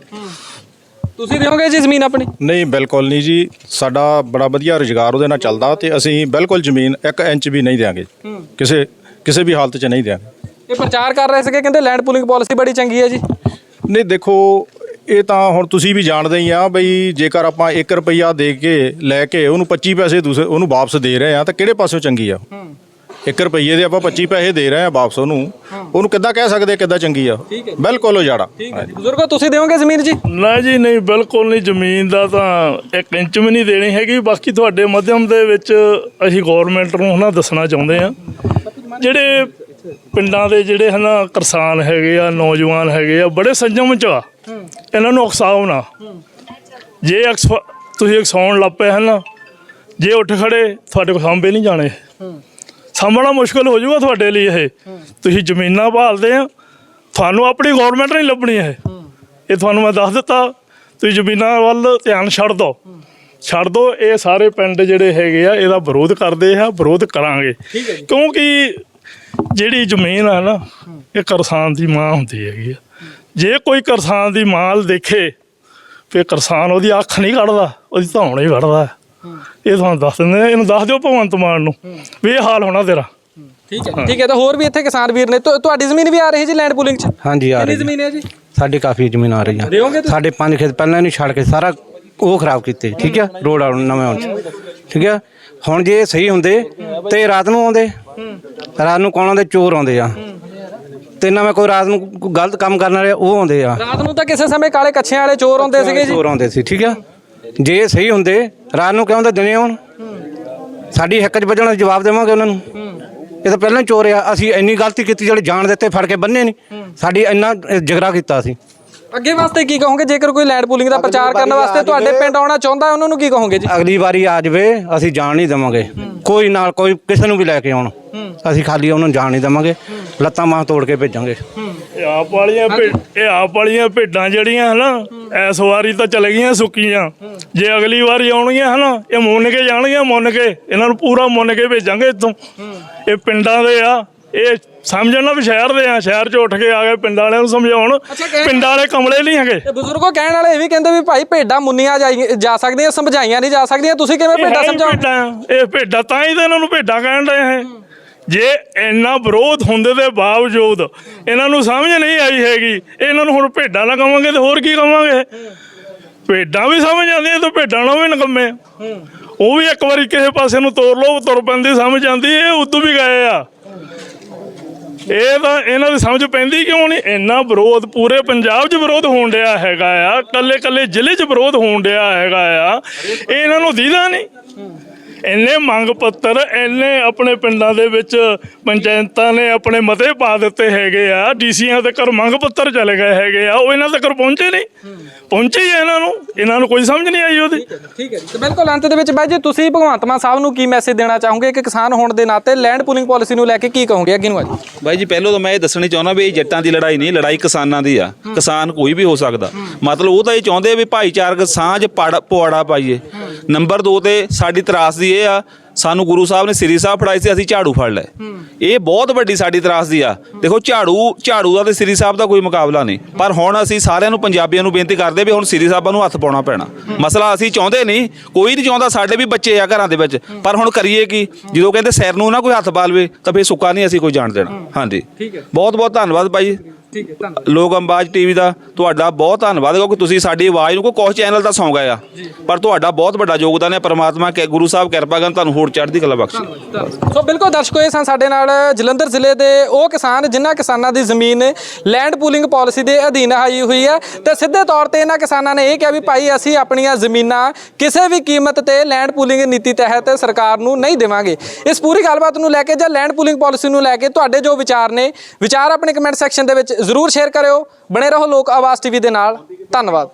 ਤੁਸੀਂ ਦਿਓਗੇ ਜੀ ਜ਼ਮੀਨ ਆਪਣੀ? ਨਹੀਂ ਬਿਲਕੁਲ ਨਹੀਂ ਜੀ। ਸਾਡਾ ਬੜਾ ਵਧੀਆ ਰੁਜ਼ਗਾਰ ਉਹਦੇ ਨਾਲ ਚੱਲਦਾ ਤੇ ਅਸੀਂ ਬਿਲਕੁਲ ਜ਼ਮੀਨ 1 ਇੰਚ ਵੀ ਨਹੀਂ ਦੇਾਂਗੇ ਕਿਸੇ ਕਿਸੇ ਵੀ ਹਾਲਤ 'ਚ ਨਹੀਂ ਦੇਾਂਗੇ ਇਹ ਪ੍ਰਚਾਰ ਕਰ ਰਹੇ ਸੀਗੇ ਕਹਿੰਦੇ ਲੈਂਡ ਪੂਲਿੰਗ ਪਾਲਿਸੀ ਬੜੀ ਚੰਗੀ ਹੈ ਜੀ। ਨਹੀਂ ਦੇਖੋ ਇਹ ਤਾਂ ਹੁਣ ਤੁਸੀਂ ਵੀ ਜਾਣਦੇ ਹੀ ਆ ਬਈ ਜੇਕਰ ਆਪਾਂ 1 ਰੁਪਈਆ ਦੇ ਕੇ ਲੈ ਕੇ ਉਹਨੂੰ 25 ਪੈਸੇ ਦੂਸਰੇ ਉਹਨੂੰ ਵਾਪਸ ਦੇ ਰਹੇ ਆ ਤਾਂ ਕਿਹੜੇ ਪਾਸਿਓਂ ਚੰਗੀ ਆ? 1 ਰੁਪਏ ਦੇ ਆਪਾਂ 25 ਪੈਸੇ ਦੇ ਰਹੇ ਆ ਵਾਪਸ ਉਹਨੂੰ ਉਹਨੂੰ ਕਿੱਦਾਂ ਕਹਿ ਸਕਦੇ ਕਿੱਦਾਂ ਚੰਗੀ ਆ? ਬਿਲਕੁਲ ਉਜਾੜਾ ਬਜ਼ੁਰਗੋ ਤੁਸੀਂ ਦਿਓਗੇ ਜ਼ਮੀਨ ਜੀ? ਨਾ ਜੀ ਨਹੀਂ ਬਿਲਕੁਲ ਨਹੀਂ। ਜ਼ਮੀਨ ਦਾ ਤਾਂ ਇੱਕ ਇੰਚ ਵੀ ਨਹੀਂ ਦੇਣੀ ਹੈਗੀ। ਬਾਕੀ ਤੁਹਾਡੇ ਮਾਧਿਅਮ ਦੇ ਵਿੱਚ ਅਸੀਂ ਗਵਰਨਮੈਂਟ ਨੂੰ ਹਨਾ ਦੱਸਣਾ ਚਾਹੁੰਦੇ ਆ ਜਿਹੜੇ ਪਿੰਡਾਂ ਦੇ ਜਿਹੜੇ ਹਨਾ ਕਿਸਾਨ ਹੈਗੇ ਆ ਨੌਜਵਾਨ ਹੈਗੇ ਆ ਬੜੇ ਸੰਜਮ ਚ ਆ। ਇਹਨਾਂ ਨੂੰ ਉਕਸਾਓ ਨਾ। ਜੇ ਅਕਸ- ਤੁਸੀਂ ਉਕਸਾਉਣ ਲੱਗ ਪਏ ਹਨ ਜੇ ਉੱਠ ਖੜੇ ਤੁਹਾਡੇ ਕੋਲ ਸਾਂਭੇ ਨਹੀਂ ਜਾਣੇ। ਸਾਂਭਣਾ ਮੁਸ਼ਕਲ ਹੋ ਜਾਊਗਾ ਤੁਹਾਡੇ ਲਈ ਇਹ। ਤੁਸੀਂ ਜ਼ਮੀਨਾਂ ਭਾਲਦੇ ਆ ਤੁਹਾਨੂੰ ਆਪਣੀ ਗਵਰਨਮੈਂਟ ਨਹੀਂ ਲੱਭਣੀ ਇਹ। ਇਹ ਤੁਹਾਨੂੰ ਮੈਂ ਦੱਸ ਦਿੱਤਾ ਤੁਸੀਂ ਜ਼ਮੀਨਾਂ ਵੱਲ ਧਿਆਨ ਛੱਡ ਦਿਓ ਛੱਡ ਦਿਓ ਇਹ ਸਾਰੇ ਪਿੰਡ ਜਿਹੜੇ ਹੈਗੇ ਆ ਇਹਦਾ ਵਿਰੋਧ ਕਰਦੇ ਆ ਵਿਰੋਧ ਕਰਾਂਗੇ। ਕਿਉਂਕਿ ਜਿਹੜੀ ਜ਼ਮੀਨ ਆ ਨਾ ਇਹ ਕਿਸਾਨ ਦੀ ਮਾਂ ਹੁੰਦੀ ਹੈਗੀ ਆ। ਜੇ ਕੋਈ ਕਿਸਾਨ ਦੀ ਮਾਲ ਦੇਖੇ ਫਿਰ ਕਿਸਾਨ ਉਹਦੀ ਅੱਖ ਨਹੀਂ ਕੱਢਦਾ ਉਹਦੀ ਧੌਣ ਹੀ ਕੱਢਦਾ। ਇਹ ਤੁਹਾਨੂੰ ਦੱਸ ਦਿੰਦੇ ਇਹਨੂੰ ਦੱਸ ਦਿਓ ਭਗਵੰਤ ਮਾਨ ਨੂੰ ਵੀ ਇਹ ਹਾਲ ਹੋਣਾ ਤੇਰਾ। ਠੀਕ ਹੈ ਠੀਕ ਹੈ ਤਾਂ ਹੋਰ ਵੀ ਇੱਥੇ ਕਿਸਾਨ ਵੀਰ ਨੇ। ਤੁ- ਤੁਹਾਡੀ ਜ਼ਮੀਨ ਵੀ ਆ ਰਹੀ ਜੀ ਲੈਂਡ ਪੂਲਿੰਗ 'ਚ? ਹਾਂਜੀ ਆ ਕਿੰਨੀ ਰਹੀ ਜ਼ਮੀਨ ਹੈ ਜੀ? ਸਾਡੀ ਕਾਫੀ ਜ਼ਮੀਨ ਆ ਰਹੀ ਆ ਦਿਓਗੇ ਤੁਸੀਂ? ਸਾਡੇ ਪੰਜ ਖੇਤ ਪਹਿਲਾਂ ਇਹਨੂੰ ਛੱਡ ਕੇ ਸਾਰਾ ਉਹ ਖਰਾਬ ਕੀਤੇ ਠੀਕ ਆ ਰੋਡ ਆਉਣ ਨਵੇਂ ਆਉਣ 'ਚ। ਠੀਕ ਆ ਹੁਣ ਜੇ ਇਹ ਸਹੀ ਹੁੰਦੇ ਤੇ ਰਾਤ ਨੂੰ ਆਉਂਦੇ। ਰਾਤ ਨੂੰ ਕੌਣ ਆਉਂਦੇ? ਚੋਰ ਆਉਂਦੇ ਆ। ਤੇ ਨਵੇਂ ਕੋਈ ਰਾਤ ਨੂੰ ਕੋਈ ਗਲਤ ਕੰਮ ਕਰਨ ਵਾਲੇ ਉਹ ਆਉਂਦੇ ਆ। ਰਾਤ ਨੂੰ ਤਾਂ ਕਿਸੇ ਸਮੇਂ ਕਾਲੇ ਕੱਛਿਆਂ ਵਾਲੇ ਚੋਰ ਆਉਂਦੇ ਸੀਗੇ ਜੀ। ਚੋਰ ਆਉਂਦੇ ਸੀ ਠੀਕ ਆ ਜੇ ਇਹ ਸਹੀ ਹੁੰਦੇ, ਰਾਤ ਨੂੰ ਕਿਉਂ ਦਿਨੇ ਆਉਣ? ਸਾਡੀ ਹੱਕ 'ਚ ਵੱਜਣ ਜਵਾਬ ਦੇਵਾਂਗੇ ਉਹਨਾਂ ਨੂੰ। ਇਹ ਤਾਂ ਪਹਿਲਾਂ ਹੀ ਚੋਰ ਆ, ਅਸੀਂ ਇੰਨੀ ਗਲਤੀ ਕੀਤੀ ਜਿਹੜੇ ਜਾਣ ਦਿੱਤੇ ਫੜ ਕੇ ਬੰਨੇ ਨਹੀਂ ਸਾਡੀ ਇੰਨਾ ਜਗਰਾ ਕੀਤਾ ਸੀ ਅੱਗੇ ਵਾਸਤੇ ਕੀ ਕਹੋਗੇ? ਜੇਕਰ ਕੋਈ ਲੈਂਡ ਪੂਲਿੰਗ ਦਾ ਪ੍ਰਚਾਰ ਕਰਨ ਵਾਸਤੇ ਤੁਹਾਡੇ ਪਿੰਡ ਆਉਣਾ ਚਾਹੁੰਦਾ ਹੈ ਉਹਨਾਂ ਨੂੰ ਕੀ ਕਹੋਗੇ ਜੀ? ਅਗਲੀ ਵਾਰੀ ਆ ਜਾਵੇ ਅਸੀਂ ਜਾਣ ਨਹੀਂ ਦੇਵਾਂਗੇ। ਕੋਈ ਨਾਲ ਕੋਈ ਕਿਸੇ ਨੂੰ ਵੀ ਲੈ ਕੇ ਆਉਣ। ਅਸੀਂ ਖਾਲੀ ਉਹਨਾਂ ਨੂੰ ਜਾਣ ਨਹੀਂ ਦੇਵਾਂਗੇ। ਲੱਤਾਂ ਮਾਂ ਤੋੜ ਕੇ ਭੇਜਾਂਗੇ। ਇਹ ਆਪ ਵਾਲੀਆਂ ਭੇ- ਇਹ ਆਪ ਵਾਲੀਆਂ ਭੇਡਾਂ ਜਿਹੜੀਆਂ ਹਨਾ ਇਸ ਵਾਰੀ ਤਾਂ ਚਲੇ ਗਈਆਂ ਸੁੱਕੀਆਂ। ਜੇ ਅਗਲੀ ਵਾਰੀ ਆਉਣਗੀਆਂ ਹਨਾ ਇਹ ਮੁੰਨ ਕੇ ਜਾਣਗੀਆਂ ਮੁੰਨ ਕੇ। ਇਹਨਾਂ ਨੂੰ ਪੂਰਾ ਮੁੰਨ ਕੇ ਭੇਜਾਂਗੇ ਇੱਥੋਂ। ਇਹ ਪਿੰਡਾਂ ਦੇ ਆ। ਇਹ ਸਮਝਣ ਨਾ ਵੀ ਸ਼ਹਿਰ ਦੇ ਆ ਸ਼ਹਿਰ 'ਚ ਉੱਠ ਕੇ ਆ ਗਏ ਪਿੰਡਾਂ ਵਾਲਿਆਂ ਨੂੰ ਸਮਝਾਉਣ। ਪਿੰਡਾਂ ਵਾਲੇ ਕਮਲੇ ਨਹੀਂ ਹੈਗੇ। ਤੇ ਬਜ਼ੁਰਗੋ ਕਹਿਣ ਵਾਲੇ ਇਹ ਵੀ ਕਹਿੰਦੇ ਵੀ ਭਾਈ ਭੇਡਾਂ ਮੁੰਨੀਆਂ ਜਾਈ- ਜਾ ਸਕਦੀਆਂ ਸਮਝਾਈਆਂ ਨਹੀਂ ਜਾ ਸਕਦੀਆਂ। ਤੁਸੀਂ ਕਿਵੇਂ ਇਹ ਭੇਡਾਂ ਹੈ ਹੀ ਸਮਝਾਓ? ਭੇਡਾਂ, ਇਹ ਭੇਡਾਂ ਤਾਂ ਹੀ ਤਾਂ ਇਹਨਾਂ ਨੂੰ ਭੇਡਾਂ ਕਹਿਣ ਰਹੇ ਹੈ। ਜੇ ਇੰਨਾ ਵਿਰੋਧ ਹੁੰਦੇ ਦੇ ਬਾਵਜੂਦ ਇਹਨਾਂ ਨੂੰ ਸਮਝ ਨਹੀਂ ਆਈ ਹੈਗੀ। ਇਹਨਾਂ ਨੂੰ ਹੁਣ ਭੇਡਾਂ ਨਾ ਕਵਾਂਗੇ ਤੇ ਹੋਰ ਕੀ ਕਵਾਂਗੇ? ਭੇਡਾਂ ਵੀ ਸਮਝ ਆਉਂਦੀਆਂ ਤੇ ਭੇਡਾਂ ਨਾਲ ਵੀ ਨਕੰਮੇ ਉਹ ਵੀ ਇੱਕ ਵਾਰੀ ਕਿਸੇ ਪਾਸੇ ਨੂੰ ਤੋਰ ਲਓ ਤੁਰ ਪੈਂਦੀ ਸਮਝ ਆਉਂਦੀ ਇਹ ਉਦੋਂ ਵੀ ਗਏ ਆ। ਇਹ ਤਾਂ ਇਹਨਾਂ ਦੀ ਸਮਝ ਪੈਂਦੀ ਕਿਉਂ ਨਹੀਂ? ਇੰਨਾ ਵਿਰੋਧ, ਪੂਰੇ ਪੰਜਾਬ 'ਚ ਵਿਰੋਧ ਹੋਣ ਡਿਆ ਹੈਗਾ ਆ ਕੱਲੇ ਕੱਲੇ ਜ਼ਿਲ੍ਹੇ 'ਚ ਵਿਰੋਧ ਹੋਣ ਡਿਆ ਹੈਗਾ ਆ। ਇਹਨਾਂ ਨੂੰ ਦੀਦਾ ਨਹੀਂ? ਇੰਨੇ ਮੰਗ ਪੱਤਰ ਇੰਨੇ ਆਪਣੇ ਪਿੰਡਾਂ ਦੇ ਵਿੱਚ ਪੰਚਾਇਤਾਂ ਨੇ ਆਪਣੇ ਮਤੇ ਪਾ ਦਿੱਤੇ ਹੈਗੇ ਆ ਡੀਸੀਆਂ ਦੇ ਘਰ ਮੰਗ ਪੱਤਰ ਚਲੇ ਗਏ ਹੈਗੇ ਆ ਉਹ ਇਹਨਾਂ ਤੱਕ ਪਹੁੰਚੇ ਨਹੀਂ। ਪਹੁੰਚੇ ਹੀ ਆ ਇਹਨਾਂ ਨੂੰ ਇਹਨਾਂ ਨੂੰ ਕੋਈ ਸਮਝ ਨਹੀਂ ਆਈ ਉਹਦੀ। ਠੀਕ ਹੈ ਜੀ ਤੇ ਬਿਲਕੁਲ ਅੰਤ ਦੇ ਵਿੱਚ ਬਾਈ ਜੀ ਤੁਸੀਂ ਭਗਵੰਤ ਮਾਨ ਸਾਹਿਬ ਨੂੰ ਕੀ ਮੈਸੇਜ ਦੇਣਾ ਚਾਹੋਗੇ ਕਿ ਕਿਸਾਨ ਹੋਣ ਦੇ ਨਾਤੇ ਲੈਂਡ ਪੂਲਿੰਗ ਪਾਲਿਸੀ ਨੂੰ ਲੈ ਕੇ ਕੀ ਕਹੋਗੇ? ਅੱਗੇ ਨੂੰ ਆ ਜੀ। ਬਾਈ ਜੀ ਪਹਿਲਾਂ ਤਾਂ ਮੈਂ ਇਹ ਦੱਸਣੀ ਚਾਹੁੰਦਾ ਵੀ ਇਹ ਜੱਟਾਂ ਦੀ ਲੜਾਈ ਨਹੀਂ ਲੜਾਈ ਕਿਸਾਨਾਂ ਦੀ ਆ। ਕਿਸਾਨ ਕੋਈ ਵੀ ਹੋ ਸਕਦਾ। ਮਤਲਬ ਉਹ ਤਾਂ ਇਹ ਚਾਹੁੰਦੇ ਵੀ ਭਾਈਚਾਰਕ ਸਾਂਝ ਪੜ- ਪੁਆੜਾ ਪਾਈਏ। ਨੰਬਰ 2 ਤੇ ਸਾਡੀ ਤਰਾਸਦੀ ਇਹ ਆ ਸਾਨੂੰ ਗੁਰੂ ਸਾਹਿਬ ਨੇ ਸ੍ਰੀ ਸਾਹਿਬ ਫੜਾਈ ਸੀ ਅਸੀਂ ਝਾੜੂ ਫੜ ਲਏ। ਇਹ ਬਹੁਤ ਵੱਡੀ ਸਾਡੀ ਤਰਾਸਦੀ ਆ। ਦੇਖੋ ਝਾੜੂ ਝਾੜੂ ਦਾ ਤੇ ਸ੍ਰੀ ਸਾਹਿਬ ਦਾ ਕੋਈ ਮੁਕਾਬਲਾ ਨਹੀਂ। ਪਰ ਹੁਣ ਅਸੀਂ ਸਾਰਿਆਂ ਨੂੰ ਪੰਜਾਬੀਆਂ ਨੂੰ ਬੇਨਤੀ ਕਰਦੇ ਵੀ ਹੁਣ ਸ੍ਰੀ ਸਾਹਿਬਾਂ ਨੂੰ ਹੱਥ ਪਾਉਣਾ ਪੈਣਾ। ਮਸਲਾ ਅਸੀਂ ਚਾਹੁੰਦੇ ਨਹੀਂ ਕੋਈ ਨਹੀਂ ਚਾਹੁੰਦਾ ਸਾਡੇ ਵੀ ਬੱਚੇ ਆ ਘਰਾਂ ਦੇ ਵਿੱਚ। ਪਰ ਹੁਣ ਕਰੀਏ ਕੀ? ਜਦੋਂ ਕਹਿੰਦੇ ਸਿਰ ਨੂੰ ਨਾ ਕੋਈ ਹੱਥ ਪਾ ਲਵੇ ਤਾਂ ਫੇਰ ਸੁੱਕਾ ਨਹੀਂ ਅਸੀਂ ਕੋਈ ਜਾਣ ਦੇਣਾ। ਹਾਂਜੀ। ਬਹੁਤ ਬਹੁਤ ਧੰਨਵਾਦ ਭਾਈ। ਠੀਕ ਹੈ ਲੋਕ ਅੰਬਾਜ ਟੀਵੀ ਦਾ ਤੁਹਾਡਾ ਬਹੁਤ ਧੰਨਵਾਦ ਕਿਉਂਕਿ ਤੁਸੀਂ ਸਾਡੀ ਆਵਾਜ਼ ਨੂੰ ਕੋਈ ਚੈਨਲ ਦਾ ਸੌਂ ਗਏ ਆ ਪਰ ਤੁਹਾਡਾ ਬਹੁਤ ਵੱਡਾ ਯੋਗਦਾਨ ਹੈ ਪ੍ਰਮਾਤਮਾ ਕਿ ਗੁਰੂ ਸਾਹਿਬ ਕਿਰਪਾ ਕਰਨ ਤੁਹਾਨੂੰ ਹੋਰ ਚੜ੍ਹਦੀ ਕਲਾ ਬਖਸ਼ੇ। ਸੋ ਬਿਲਕੁਲ ਦਰਸ਼ਕੋ ਇਹ ਸਨ ਸਾਡੇ ਨਾਲ ਜਲੰਧਰ ਜ਼ਿਲ੍ਹੇ ਦੇ ਉਹ ਕਿਸਾਨ ਜਿਨ੍ਹਾਂ ਕਿਸਾਨਾਂ ਦੀ ਜ਼ਮੀਨ ਲੈਂਡ ਪੂਲਿੰਗ ਪਾਲਿਸੀ ਦੇ ਅਧੀਨ ਆਈ ਹੋਈ ਹੈ। ਤੇ ਸਿੱਧੇ ਤੌਰ ਤੇ ਇਹਨਾਂ ਕਿਸਾਨਾਂ ਨੇ ਇਹ ਕਿਹਾ ਵੀ ਭਾਈ ਅਸੀਂ ਆਪਣੀਆਂ ਜ਼ਮੀਨਾਂ ਕਿਸੇ ਵੀ ਕੀਮਤ ਤੇ ਲੈਂਡ ਪੂਲਿੰਗ ਨੀਤੀ ਤਹਿਤ ਸਰਕਾਰ ਨੂੰ ਨਹੀਂ ਦੇਵਾਂਗੇ। ਇਸ ਪੂਰੀ ਗੱਲਬਾਤ ਨੂੰ ਲੈ ਕੇ ਜਾਂ ਲੈਂਡ ਪੂਲਿੰਗ ਪਾਲਿਸੀ ਨੂੰ ਲੈ ਕੇ ਤੁਹਾਡੇ ਜੋ ਵਿਚਾਰ ਨੇ ਵਿਚਾਰ ਆਪਣੇ ਕਮੈਂਟ ਸੈਕਸ਼ਨ ਦੇ ਵਿੱਚ ਜ਼ਰੂਰ ਸ਼ੇਅਰ ਕਰਿਓ। ਬਣੇ ਰਹੋ ਲੋਕ ਆਵਾਜ਼ ਟੀਵੀ ਦੇ ਨਾਲ। ਧੰਨਵਾਦ।